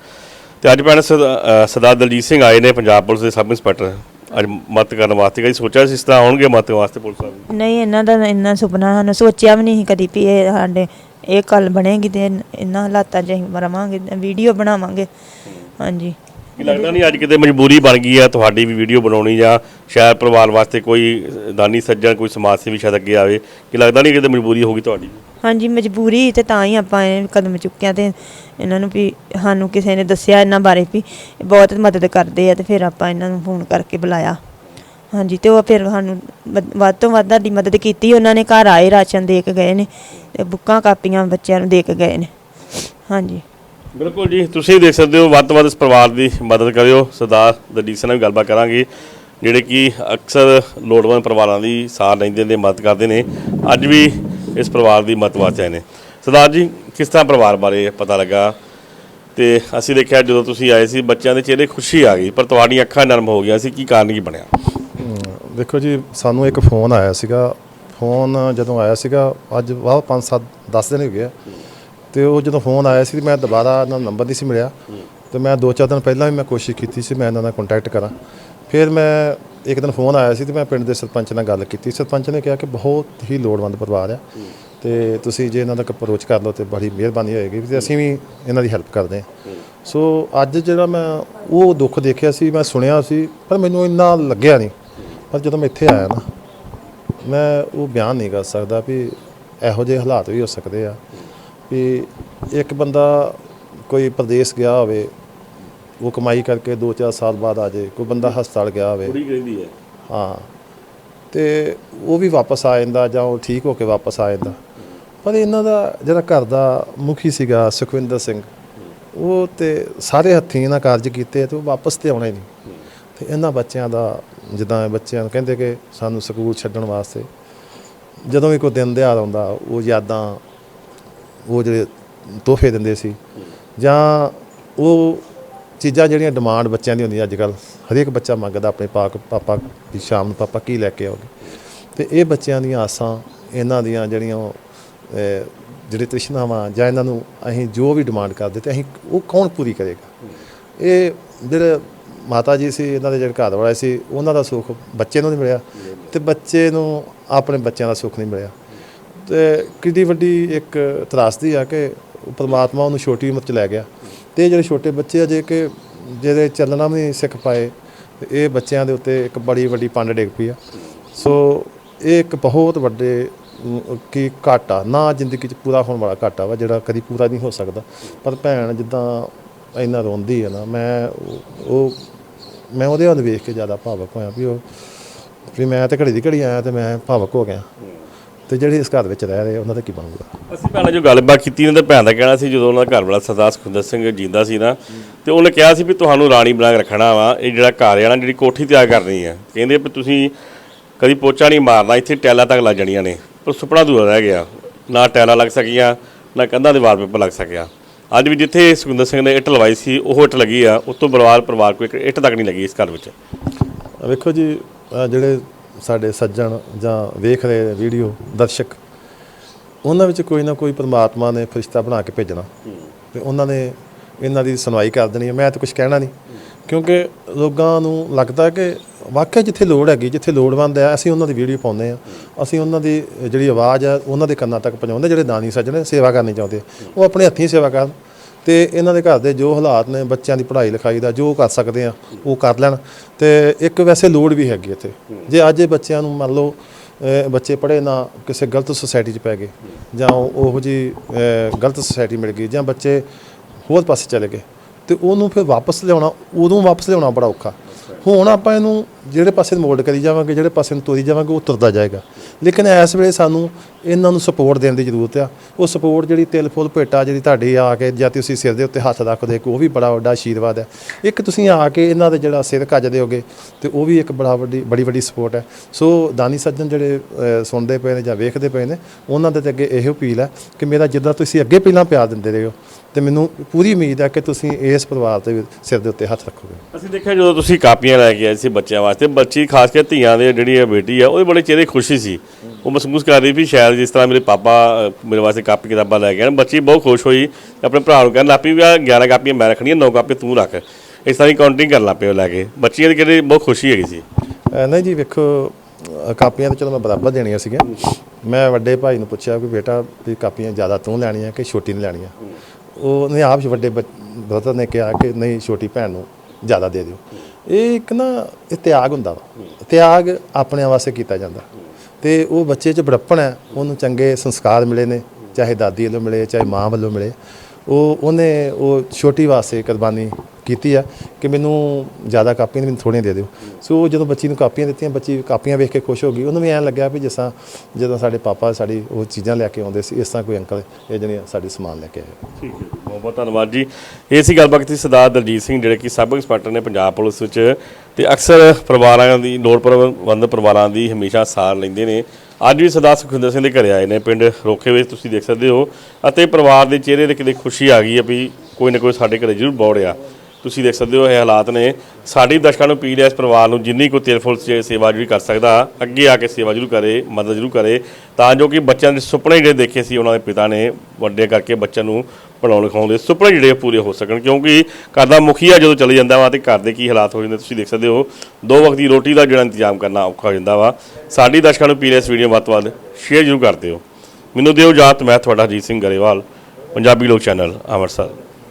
Speaker 1: ਤੇ ਅੱਜ ਭੈਣ ਸਰਦਾਰ ਦਲਜੀਤ ਸਿੰਘ ਆਏ ਨੇ ਪੰਜਾਬ ਪੁਲਿਸ ਦੇ ਸਬ ਇੰਸਪੈਕਟਰ। ਅੱਜ ਮਤ ਕਰਨ ਵਾਸਤੇ ਕਦੀ ਸੋਚਿਆ ਸੀ ਇਸ ਤਰ੍ਹਾਂ ਆਉਣਗੇ ਮਦਦ ਵਾਸਤੇ ਪੁਲਿਸ ਵਾਲੇ?
Speaker 4: ਨਹੀਂ, ਇਹਨਾਂ ਦਾ ਇੰਨਾ ਸੁਪਨਾ ਸਾਨੂੰ ਸੋਚਿਆ ਵੀ ਨਹੀਂ ਸੀ ਕਦੀ ਵੀ ਇਹ ਸਾਡੇ ਇਹ ਕੱਲ ਬਣੇਗੀ ਤੇ ਇਨ- ਇਹਨਾਂ ਹਾਲਾਤਾਂ 'ਚ ਅਸੀਂ ਰਵਾਂਗੇ ਵੀਡੀਓ ਬਣਾਵਾਂਗੇ। ਹਾਂਜੀ।
Speaker 1: ਕੀ ਲੱਗਦਾ ਨਹੀਂ ਅੱਜ ਕਿਤੇ ਮਜਬੂਰੀ ਬਣ ਗਈ ਆ ਤੁਹਾਡੀ ਵੀ ਵੀਡੀਓ ਬਣਾਉਣੀ ਜਾਂ ਸ਼ਾਇਦ ਪਰਿਵਾਰ ਵਾਸਤੇ ਕੋਈ ਦਾਨੀ ਸੱਜਣ ਕੋਈ ਸਮਾਜ ਸੇਵੀ ਸ਼ਾਇਦ ਅੱਗੇ ਆਵੇ? ਕੀ ਲੱਗਦਾ ਨਹੀਂ ਕਿਤੇ ਮਜਬੂਰੀ ਹੋਗੀ ਤੁਹਾਡੀ?
Speaker 4: ਹਾਂਜੀ ਮਜਬੂਰੀ ਤੇ ਤਾਂ ਹੀ ਆਪਾਂ ਇਹ ਕਦਮ ਚੁੱਕਿਆ ਤੇ ਇਹਨਾਂ ਨੂੰ ਵੀ ਸਾਨੂੰ ਕਿਸੇ ਨੇ ਦੱਸਿਆ ਇਹਨਾਂ ਬਾਰੇ ਵੀ ਬਹੁਤ ਮਦਦ ਕਰਦੇ ਆ ਤੇ ਫਿਰ ਆਪਾਂ ਇਹਨਾਂ ਨੂੰ ਫੋਨ ਕਰਕੇ ਬੁਲਾਇਆ। ਹਾਂਜੀ, ਤੇ ਉਹ ਫਿਰ ਸਾਨੂੰ ਵਧ- ਵੱਧ ਤੋਂ ਵੱਧ ਸਾਡੀ ਮਦਦ ਕੀਤੀ। ਉਹਨਾਂ ਨੇ ਘਰ ਆਏ, ਰਾਸ਼ਨ ਦੇ ਕੇ ਗਏ ਨੇ ਤੇ ਬੁੱਕਾਂ, ਕਾਪੀਆਂ ਬੱਚਿਆਂ ਨੂੰ ਦੇ ਕੇ ਗਏ ਨੇ। ਹਾਂਜੀ।
Speaker 1: ਬਿਲਕੁਲ ਜੀ, ਤੁਸੀਂ ਦੇਖ ਸਕਦੇ ਹੋ, ਵੱਧ ਤੋਂ ਵੱਧ ਇਸ ਪਰਿਵਾਰ ਦੀ ਮਦਦ ਕਰਿਓ। ਸਰਦਾਰ ਦਲਜੀਤ ਸਿੰਘ ਨਾਲ ਵੀ ਗੱਲਬਾਤ ਕਰਾਂਗੇ, ਜਿਹੜੇ ਕਿ ਅਕਸਰ ਲੋੜਵੰਦ ਪਰਿਵਾਰਾਂ ਦੀ ਸਾਰ ਲੈਂਦੇ ਨੇ, ਮਦਦ ਕਰਦੇ ਨੇ, ਅੱਜ ਵੀ ਇਸ ਪਰਿਵਾਰ ਦੀ ਮਦਦ ਵਾਸਤੇ ਆਏ ਨੇ। ਸਰਦਾਰ ਜੀ, ਕਿਸ ਤਰ੍ਹਾਂ ਪਰਿਵਾਰ ਬਾਰੇ ਪਤਾ ਲੱਗਾ? ਤੇ ਅਸੀਂ ਦੇਖਿਆ ਜਦੋਂ ਤੁਸੀਂ ਆਏ ਸੀ, ਬੱਚਿਆਂ ਦੇ ਚਿਹਰੇ ਖੁਸ਼ੀ ਆ ਗਈ, ਪਰ ਤੁਹਾਡੀਆਂ ਅੱਖਾਂ ਨਰਮ ਹੋ ਗਈਆਂ ਸੀ, ਕੀ ਕਾਰਨ ਕੀ ਬਣਿਆ?
Speaker 6: ਦੇਖੋ ਜੀ, ਸਾਨੂੰ ਇੱਕ ਫੋਨ ਆਇਆ ਸੀਗਾ। ਫੋਨ ਜਦੋਂ ਆਇਆ ਸੀਗਾ, ਅੱਜ ਵਾਹ 5 7 10 ਦਿਨ ਹੋ ਗਏ ਆ। ਤੇ ਉਹ ਜਦੋਂ ਫੋਨ ਆਇਆ ਸੀ, ਮੈਂ ਦੁਬਾਰਾ ਇਹਨਾਂ ਦਾ ਨੰਬਰ ਨਹੀਂ ਸੀ ਮਿਲਿਆ। ਤੇ ਮੈਂ ਦੋ ਚਾਰ ਦਿਨ ਪਹਿਲਾਂ ਵੀ ਮੈਂ ਕੋਸ਼ਿਸ਼ ਕੀਤੀ ਸੀ, ਮੈਂ ਇਹਨਾਂ ਨਾਲ ਕੰਟੈਕਟ ਕਰਾਂ। ਫਿਰ ਮੈਂ ਇੱਕ ਦਿਨ ਫੋਨ ਆਇਆ ਸੀ ਤੇ ਮੈਂ ਪਿੰਡ ਦੇ ਸਰਪੰਚ ਨਾਲ ਗੱਲ ਕੀਤੀ। ਸਰਪੰਚ ਨੇ ਕਿਹਾ ਕਿ ਬਹੁਤ ਹੀ ਲੋੜਵੰਦ ਪਰਿਵਾਰ ਆ। ਤੇ ਤੁਸੀਂ ਜੇ ਇਹਨਾਂ ਦਾ ਅਪਰੋਚ ਕਰ ਲਓ ਤੇ ਬੜੀ ਮਿਹਰਬਾਨੀ ਹੋਏਗੀ ਤੇ ਅਸੀਂ ਵੀ ਇਹਨਾਂ ਦੀ ਹੈਲਪ ਕਰਦੇ ਹਾਂ। ਸੋ ਅੱਜ ਜਿਹੜਾ ਮੈਂ ਉਹ ਦੁੱਖ ਦੇਖਿਆ ਸੀ, ਮੈਂ ਸੁਣਿਆ ਸੀ, ਪਰ ਮੈਨੂੰ ਇੰਨਾ ਲੱਗਿਆ ਨਹੀਂ। ਪਰ ਜਦੋਂ ਮੈਂ ਇੱਥੇ ਆਇਆ ਨਾ ਮੈਂ ਉਹ ਬਿਆਨ ਨਹੀਂ ਕਰ ਸਕਦਾ ਵੀ ਇਹੋ ਜਿਹੇ ਹਾਲਾਤ ਵੀ ਹੋ ਸਕਦੇ ਆ ਵੀ ਇੱਕ ਬੰਦਾ ਕੋਈ ਪ੍ਰਦੇਸ਼ ਗਿਆ ਹੋਵੇ ਉਹ ਕਮਾਈ ਕਰਕੇ 2-4 ਸਾਲ ਬਾਅਦ ਆ ਜਾਏ ਕੋਈ ਬੰਦਾ ਹਸਪਤਾਲ ਗਿਆ ਹੋਵੇ।
Speaker 1: ਕੁੜੀ ਕਹਿੰਦੀ ਹੈ।
Speaker 6: ਹਾਂ ਤੇ ਉਹ ਵੀ ਵਾਪਸ ਆ ਜਾਂਦਾ ਜਾਂ ਉਹ ਠੀਕ ਹੋ ਕੇ ਵਾਪਸ ਆ ਜਾਂਦਾ। ਪਰ ਇਹਨਾਂ ਦਾ ਜਿਹੜਾ ਘਰ ਦਾ ਮੁਖੀ ਸੀਗਾ ਸੁਖਵਿੰਦਰ ਸਿੰਘ ਉਹ ਤੇ ਸਾਰੇ ਹੱਥੀਂ ਇਹਨਾਂ ਕਾਰਜ ਕੀਤੇ ਤੇ ਉਹ ਵਾਪਸ ਤੇ ਆਉਣਾ ਹੀ ਨਹੀਂ। ਤੇ ਇਹਨਾਂ ਬੱਚਿਆਂ ਦਾ ਜਿੱਦਾਂ ਬੱਚਿਆਂ ਨੂੰ ਕਹਿੰਦੇ ਕਿ ਸਾਨੂੰ ਸਕੂਲ ਛੱਡਣ ਵਾਸਤੇ ਜਦੋਂ ਵੀ ਕੋਈ ਦਿਨ ਦਿਹਾੜ ਆਉਂਦਾ ਉਹ ਯਾਦਾਂ ਉਹ ਜਿਹੜੇ ਤੋਹਫੇ ਦਿੰਦੇ ਸੀ ਜਾਂ ਉਹ ਚੀਜ਼ਾਂ ਜਿਹੜੀਆਂ ਡਿਮਾਂਡ ਬੱਚਿਆਂ ਦੀ ਹੁੰਦੀਆਂ ਅੱਜ ਕੱਲ ਹਰੇਕ ਬੱਚਾ ਮੰਗਦਾ ਆਪਣੇ ਪਾਕ ਪਾਪਾ ਵੀ ਸ਼ਾਮ ਨੂੰ ਪਾਪਾ ਕੀ ਲੈ ਕੇ ਆਓਗੇ? ਤੇ ਇਹ ਬੱਚਿਆਂ ਦੀਆਂ ਆਸਾਂ ਇਹਨਾਂ ਦੀਆਂ ਜਿਹੜੀਆਂ ਉਹ, ਜਿਹੜੇ ਤ੍ਰਿਸ਼ਨਾਵਾਂ ਜਾਂ ਇਹਨਾਂ ਨੂੰ ਅਸੀਂ ਜੋ ਵੀ ਡਿਮਾਂਡ ਕਰਦੇ ਤੇ ਅਸੀਂ ਉਹ ਕੌਣ ਪੂਰੀ ਕਰੇਗਾ? ਇਹ ਜਿਹੜਾ ਮਾਤਾ ਜੀ ਸੀ ਇਹਨਾਂ ਦੇ ਜਿਹੜੇ ਘਰ ਵਾਲੇ ਸੀ ਉਹਨਾਂ ਦਾ ਸੁੱਖ ਬੱਚੇ ਨੂੰ ਨਹੀਂ ਮਿਲਿਆ ਤੇ ਬੱਚੇ ਨੂੰ ਆਪਣੇ ਬੱਚਿਆਂ ਦਾ ਸੁੱਖ ਨਹੀਂ ਮਿਲਿਆ। ਤੇ ਕਿੰਨੀ ਵੱਡੀ ਇੱਕ ਤਰਾਸਦੀ ਆ ਕਿ ਪਰਮਾਤਮਾ ਉਹਨੂੰ ਛੋਟੀ ਉਮਰ 'ਚ ਲੈ ਗਿਆ। ਤੇ ਇਹ ਜਿਹੜੇ ਛੋਟੇ ਬੱਚੇ ਆ ਜੇ ਕਿ ਜਿਹੜੇ ਚੱਲਣਾ ਵੀ ਨਹੀਂ ਸਿੱਖ ਪਾਏ ਇਹ ਬੱਚਿਆਂ ਦੇ ਉੱਤੇ ਇੱਕ ਬੜੀ ਵੱਡੀ ਪੰਡ ਡਿੱਗ ਪਈ ਆ। ਸੋ ਇਹ ਇੱਕ ਬਹੁਤ ਵੱਡੇ ਅਮ, ਕੀ ਘਾਟਾ ਨਾ ਜ਼ਿੰਦਗੀ 'ਚ ਪੂਰਾ ਹੋਣ ਵਾਲਾ ਘਾਟਾ ਵਾ ਜਿਹੜਾ ਕਦੀ ਪੂਰਾ ਨਹੀਂ ਹੋ ਸਕਦਾ। ਪਰ ਭੈਣ ਜਿੱਦਾਂ ਇੰਨਾ ਰੋਂਦੀ ਹੈ ਨਾ ਮੈਂ ਉਹ ਮੈਂ ਉਹਦੇ ਵੱਲ ਵੇਖ ਕੇ ਜ਼ਿਆਦਾ ਭਾਵਕ ਹੋਇਆ ਵੀ ਉਹ ਵੀ ਮੈਂ ਤੇ ਘੜੀ ਦੀ ਘੜੀ ਆਇਆ ਤੇ ਮੈਂ ਭਾਵਕ ਹੋ ਗਿਆ। ਤੇ ਜਿਹੜੇ ਇਸ ਘਰ ਵਿੱਚ ਰਹਿ ਰਹੇ, ਉਹਨਾਂ ਦਾ ਕੀ ਬਣੂਗਾ?
Speaker 1: ਅਸੀਂ ਪਹਿਲਾਂ ਜੋ ਗੱਲਬਾਤ ਕੀਤੀ ਇਹਨਾਂ ਦੇ ਭੈਣ ਦਾ ਕਹਿਣਾ ਸੀ, ਜਦੋਂ ਉਹਨਾਂ ਦਾ ਘਰ ਵਾਲਾ ਸਰਦਾਰ ਸੁਖਿੰਦਰ ਸਿੰਘ ਜਿੰਦਾ ਸੀ ਨਾ, ਤੇ ਉਹਨੇ ਕਿਹਾ ਸੀ ਵੀ ਤੁਹਾਨੂੰ ਰਾਣੀ ਬਣਾ ਕੇ ਰੱਖਣਾ ਵਾ, ਇਹ ਜਿਹੜਾ ਘਰ ਆ ਨਾ, ਜਿਹੜੀ ਕੋਠੀ ਤਿਆਰ ਕਰਨੀ ਆ ਕਹਿੰਦੇ ਵੀ ਤੁਸੀਂ ਕਦੀ ਪੋਚਾ ਨਹੀਂ ਮਾਰਨਾ, ਇੱਥੇ ਟੈਲਾਂ ਤੱਕ ਲੱਗ ਜਾਣੀਆਂ ਨੇ। ਪਰ ਸੁਪਨਾ ਦੂਰ ਰਹਿ ਗਿਆ। ਨਾ ਟੈਲਾਂ ਲੱਗ ਸਕੀਆਂ, ਨਾ ਕੰਧਾਂ ਦੇ ਵਾਲਪੇਪਰ ਲੱਗ ਸਕਿਆ। ਅੱਜ ਵੀ ਜਿੱਥੇ ਸੁਖਿੰਦਰ ਸਿੰਘ ਨੇ ਇੱਟ ਲਵਾਈ ਸੀ, ਉਹ ਇੱਟ ਲੱਗੀ ਆ। ਉਸ ਤੋਂ ਬਰਬਾਦ ਪਰਿਵਾਰ ਕੋਈ ਇੱਕ ਇੱਟ ਤੱਕ ਨਹੀਂ ਲੱਗੀ ਇਸ ਘਰ ਵਿੱਚ।
Speaker 6: ਵੇਖੋ ਜੀ, ਆਹ ਜਿਹੜੇ ਸਾਡੇ ਸੱਜਣ ਜਾਂ ਵੇਖ ਰਹੇ ਵੀਡੀਓ ਦਰਸ਼ਕ, ਉਹਨਾਂ ਵਿੱਚ ਕੋਈ ਨਾ ਕੋਈ ਪਰਮਾਤਮਾ ਨੇ ਫਰਿਸ਼ਤਾ ਬਣਾ ਕੇ ਭੇਜਣਾ। ਤੇ ਉਹਨਾਂ ਨੇ ਇਹਨਾਂ ਦੀ ਸੁਣਵਾਈ ਕਰ ਦੇਣੀ ਹੈ। ਮੈਂ ਤਾਂ ਕੁਝ ਕਹਿਣਾ ਨਹੀਂ। ਕਿਉਂਕਿ ਲੋਕਾਂ ਨੂੰ ਲੱਗਦਾ ਕਿ ਵਾਕਿਆ ਜਿੱਥੇ ਲੋੜ ਹੈਗੀ, ਜਿੱਥੇ ਲੋੜਵੰਦ ਹੈ, ਅਸੀਂ ਉਹਨਾਂ ਦੀ ਵੀਡੀਓ ਪਾਉਂਦੇ ਆ ਅਸੀਂ ਉਹਨਾਂ ਦੀ ਜਿਹੜੀ ਆਵਾਜ਼ ਹੈ, ਉਹਨਾਂ ਦੇ ਕੰਨਾਂ ਤੱਕ ਪਹੁੰਚਾਉਂਦੇ, ਜਿਹੜੇ ਦਾਨੀ ਸੱਜਣ ਸੇਵਾ ਕਰਨੀ ਚਾਹੁੰਦੇ ਉਹ ਆਪਣੇ ਹੱਥੀਂ ਸੇਵਾ ਕਰਨ ਤੇ ਇਹਨਾਂ ਦੇ ਘਰ ਦੇ ਜੋ ਹਾਲਾਤ ਨੇ, ਬੱਚਿਆਂ ਦੀ ਪੜ੍ਹਾਈ ਲਿਖਾਈ ਦਾ, ਜੋ ਕਰ ਸਕਦੇ ਆ, ਉਹ ਕਰ ਲੈਣ। ਤੇ ਇੱਕ ਵੈਸੇ ਲੋੜ ਵੀ ਹੈਗੀ ਇੱਥੇ। ਜੇ ਅੱਜ ਇਹ ਬੱਚਿਆਂ ਨੂੰ ਮੰਨ ਲਓ ਬੱਚੇ ਪੜ੍ਹੇ ਨਾ, ਕਿਸੇ ਗਲਤ ਸੁਸਾਇਟੀ 'ਚ ਪੈ ਗਏ, ਜਾਂ ਉਹ ਉਹੋ ਜੀ ਗਲਤ ਸੁਸਾਇਟੀ ਮਿਲ ਗਈ, ਜਾਂ ਬੱਚੇ ਹੋਰ ਪਾਸੇ ਚਲੇ ਗਏ, ਤੇ ਉਹਨੂੰ ਫਿਰ ਵਾਪਸ ਲਿਆਉਣਾ, ਉਦੋਂ ਵਾਪਸ ਲਿਆਉਣਾ ਬੜਾ ਔਖਾ। ਹੁਣ ਆਪਾਂ ਇਹਨੂੰ ਜਿਹੜੇ ਪਾਸੇ ਨੂੰ ਮੋਲਡ ਕਰੀ ਜਾਵਾਂਗੇ, ਜਿਹੜੇ ਪਾਸੇ ਨੂੰ ਤੋਰੀ ਜਾਵਾਂਗੇ, ਉਹ ਤੁਰਦਾ ਜਾਏਗਾ। ਲੇਕਿਨ ਇਸ ਵੇਲੇ ਸਾਨੂੰ ਇਹਨਾਂ ਨੂੰ ਸਪੋਰਟ ਦੇਣ ਦੀ ਜ਼ਰੂਰਤ ਆ। ਉਹ ਸਪੋਰਟ ਜਿਹੜੀ ਤਿਲ ਫੁੱਲ ਭੇਟਾ ਜਿਹੜੀ ਤੁਹਾਡੀ ਆ ਕੇ ਜਾਂ ਤੁਸੀਂ ਸਿਰ ਦੇ ਉੱਤੇ ਹੱਥ ਰੱਖਦੇ ਹੋ ਉਹ ਵੀ ਬੜਾ ਵੱਡਾ ਆਸ਼ੀਰਵਾਦ ਹੈ ਇੱਕ ਤੁਸੀਂ ਆ ਕੇ ਇਹਨਾਂ ਦੇ ਜਿਹੜਾ ਸਿਰ ਕੱਜਦੇ ਹੋਗੇ, ਤੇ ਉਹ ਵੀ ਇੱਕ ਬੜਾ ਵੱਡੀ, ਬੜੀ ਵੱਡੀ ਸਪੋਰਟ ਹੈ ਸੋ ਦਾਨੀ ਸੱਜਣ ਜਿਹੜੇ ਸੁਣਦੇ ਪਏ ਨੇ ਜਾਂ ਵੇਖਦੇ ਪਏ ਨੇ, ਉਹਨਾਂ ਦੇ ਤੇ ਅੱਗੇ ਇਹ ਅਪੀਲ ਹੈ ਕਿ ਮੇਰਾ ਜਿੱਦਾਂ ਤੁਸੀਂ ਅੱਗੇ ਪਹਿਲਾਂ ਪਿਆਰ ਦਿੰਦੇ ਰਹੇ ਹੋ ਤੇ ਮੈਨੂੰ ਪੂਰੀ ਉਮੀਦ ਹੈ ਕਿ ਤੁਸੀਂ ਇਸ ਪਰਿਵਾਰ ਦੇ ਸਿਰ ਦੇ ਉੱਤੇ ਹੱਥ ਰੱਖੋਗੇ।
Speaker 1: ਅਸੀਂ ਦੇਖਿਆ ਜਦੋਂ ਤੁਸੀਂ ਕਾਪੀਆਂ ਲੈ ਕੇ ਆਏ ਸੀ ਬੱਚਿਆਂ ਵਾਸਤੇ ਬੱਚੀ ਖਾਸ ਕਰਕੇ ਧੀਆਂ ਦੇ ਜਿਹੜੀ ਇਹ ਬੇਟੀ ਆ ਉਹਦੇ ਬੜੇ ਚਿਹਰੇ ਖੁਸ਼ੀ ਸੀ। ਉਹ ਮਹਿਸੂਸ ਕਰ ਰਹੀ ਵੀ ਸ਼ਾਇਦ ਜਿਸ ਤਰ੍ਹਾਂ ਮੇਰੇ ਪਾਪਾ ਮੇਰੇ ਵਾਸਤੇ ਕਾਪੀ ਕਿਤਾਬਾਂ ਲੈ ਕੇ ਆਏ ਬੱਚੀ ਬਹੁਤ ਖੁਸ਼ ਹੋਈ ਆਪਣੇ ਭਰਾ ਨੂੰ ਕਹਿਣ ਲੱਗ ਪਈ ਵੀ ਆਹ 11 ਕਾਪੀਆਂ ਮੈਂ ਰੱਖਣੀਆਂ 9 ਕਾਪੀ ਤੂੰ ਰੱਖ। ਇਸ ਤਰ੍ਹਾਂ ਹੀ ਕਾਊਂਟਿੰਗ ਕਰਨ ਲੱਗ ਪਏ ਉਹ ਲੈ ਕੇ। ਬੱਚੀਆਂ ਦੀ ਕਿਹੜੀ ਬਹੁਤ ਖੁਸ਼ੀ ਹੈਗੀ ਸੀ।
Speaker 6: ਨਹੀਂ ਜੀ ਵੇਖੋ ਕਾਪੀਆਂ ਤਾਂ ਚਲੋ ਮੈਂ ਬਰਾਬਰ ਦੇਣੀਆਂ ਸੀਗੀਆਂ। ਮੈਂ ਵੱਡੇ ਭਾਈ ਨੂੰ ਪੁੱਛਿਆ ਕਿ ਬੇਟਾ ਵੀ ਕਾਪੀਆਂ ਜ਼ਿਆਦਾ ਤੂੰ ਲੈਣੀਆਂ ਕਿ ਛੋਟੀ ਨੇ ਲੈਣੀਆਂ? ਉਹਨੇ ਆਪ ਵੱਡੇ ਬ੍ਰਦਰ ਨੇ ਕਿਹਾ ਕਿ ਨਹੀਂ ਛੋਟੀ ਭੈਣ ਨੂੰ ਜ਼ਿਆਦਾ ਦੇ ਦਿਓ। ਇਹ ਇੱਕ ਨਾ, ਇਹ ਤਿਆਗ ਹੁੰਦਾ ਵਾ। ਤਿਆਗ ਆਪਣੇ ਵਾਸਤੇ ਕੀਤਾ ਜਾਂਦਾ। ਤੇ ਉਹ ਬੱਚੇ 'ਚ ਬੜਪਣ ਹੈ। ਉਹਨੂੰ ਚੰਗੇ ਸੰਸਕਾਰ ਮਿਲੇ ਨੇ, ਚਾਹੇ ਦਾਦੀ ਵੱਲੋਂ ਮਿਲੇ, ਚਾਹੇ ਮਾਂ ਵੱਲੋਂ ਮਿਲੇ। ਉਹ ਉਹਨੇ ਉਹ ਛੋਟੀ ਵਾਸਤੇ ਕੁਰਬਾਨੀ ਕੀਤੀ ਆ ਕਿ ਮੈਨੂੰ ਜ਼ਿਆਦਾ ਕਾਪੀਆਂ ਮੈਨੂੰ ਥੋੜ੍ਹੀਆਂ ਦੇ ਦਿਓ। ਸੋ ਜਦੋਂ ਬੱਚੀ ਨੂੰ ਕਾਪੀਆਂ ਦਿੱਤੀਆਂ, ਬੱਚੀ ਕਾਪੀਆਂ ਵੇਖ ਕੇ ਖੁਸ਼ ਹੋ ਗਈ। ਉਹਨੂੰ ਵੀ ਐਂ ਲੱਗਿਆ ਵੀ ਜਿਸ ਤਰ੍ਹਾਂ ਜਦੋਂ ਸਾਡੇ ਪਾਪਾ ਸਾਡੀ ਉਹ ਚੀਜ਼ਾਂ ਲੈ ਕੇ ਆਉਂਦੇ ਸੀ, ਇਸ ਤਰ੍ਹਾਂ ਕੋਈ ਅੰਕਲ ਇਹ ਜਿਹੜੀਆਂ ਸਾਡੀ ਸਮਾਨ ਲੈ ਕੇ ਆਏ।
Speaker 1: ਠੀਕ ਹੈ ਬਹੁਤ ਬਹੁਤ ਧੰਨਵਾਦ ਜੀ। ਇਹ ਸੀ ਗੱਲਬਾਤ ਕੀਤੀ ਸਰਦਾਰ ਦਲਜੀਤ ਸਿੰਘ, ਜਿਹੜੇ ਕਿ ਸਾਬਕਾ ਇੰਸਪੈਕਟਰ ਨੇ ਪੰਜਾਬ ਪੁਲਿਸ ਵਿੱਚ ਤੇ ਅਕਸਰ ਪਰਿਵਾਰਾਂ ਦੀ ਲੋੜ ਪ੍ਰਬੰਧ ਪਰਿਵਾਰਾਂ ਦੀ ਹਮੇਸ਼ਾ ਸਾਰ ਲੈਂਦੇ ਨੇ। ਅੱਜ ਵੀ ਸਰਦਾਰ ਸੁਖਵਿੰਦਰ ਸਿੰਘ ਦੇ ਘਰੇ ਆਏ ਨੇ, ਪਿੰਡ ਰੋਖੇ ਵਿੱਚ ਤੁਸੀਂ ਦੇਖ ਸਕਦੇ ਹੋ। ਅਤੇ ਪਰਿਵਾਰ ਦੇ ਚਿਹਰੇ ਤੇ ਕਿਤੇ ਖੁਸ਼ੀ ਆ ਗਈ ਹੈ ਵੀ ਕੋਈ ਨਾ ਕੋਈ ਸਾਡੇ ਘਰੇ ਜ਼ਰੂਰ ਬੌੜਿਆ ਤੁਸੀਂ ਦੇਖ ਸਕਦੇ ਹੋ ਇਹ ਹਾਲਾਤ ਨੇ। ਸਾਡੀ ਦਰਸ਼ਕਾਂ ਨੂੰ ਅਪੀਲ ਹੈ ਇਸ ਪਰਿਵਾਰ ਨੂੰ ਜਿੰਨੀ ਕੋਈ ਤੇਲ ਫੁੱਲ ਸੇਵਾ ਜਿਹੜੀ ਕਰ ਸਕਦਾ, ਅੱਗੇ ਆ ਕੇ ਸੇਵਾ ਜ਼ਰੂਰ ਕਰੇ, ਮਦਦ ਜ਼ਰੂਰ ਕਰੇ, ਤਾਂ ਜੋ ਕਿ ਬੱਚਿਆਂ ਦੇ ਸੁਪਨੇ ਜਿਹੜੇ ਦੇਖੇ ਸੀ ਉਹਨਾਂ ਦੇ ਪਿਤਾ ਨੇ, ਵੱਡੇ ਕਰਕੇ ਬੱਚਿਆਂ ਨੂੰ ਪੜਾਉਣ ਲਿਖਾਉਣ ਦੇ ਸੁਪਨੇ ਜਿਹੜੇ ਪੂਰੇ ਹੋ ਸਕਣ, ਕਿਉਂਕਿ ਘਰ ਦਾ ਮੁਖੀਆ ਜਦੋਂ ਚਲੇ ਜਾਂਦਾ ਵਾ ਤੇ ਘਰ ਦੇ ਕੀ ਹਾਲਾਤ ਹੋ ਜਾਂਦੇ, ਤੁਸੀਂ ਦੇਖ ਸਕਦੇ ਹੋ, ਦੋ ਵਕਤ ਦੀ ਰੋਟੀ ਦਾ ਜਿਹੜਾ ਇੰਤਜ਼ਾਮ ਕਰਨਾ ਔਖਾ ਹੋ ਜਾਂਦਾ ਵਾ। ਸਾਡੀ ਦਰਸ਼ਕਾਂ ਨੂੰ ਪੀਲੇ ਇਸ ਵੀਡੀਓ ਵੱਧ ਤੋਂ ਵੱਧ ਸ਼ੇਅਰ ਜ਼ਰੂਰ ਕਰ ਦਿਓ। ਮੈਨੂੰ ਦਿਓ ਇਜਾਜ਼ਤ, ਮੈਂ ਤੁਹਾਡਾ ਅਜੀਤ ਸਿੰਘ ਗਰੇਵਾਲ, ਪੰਜਾਬੀ ਲੋਕ ਚੈਨਲ, ਅੰਮ੍ਰਿਤਸਰ।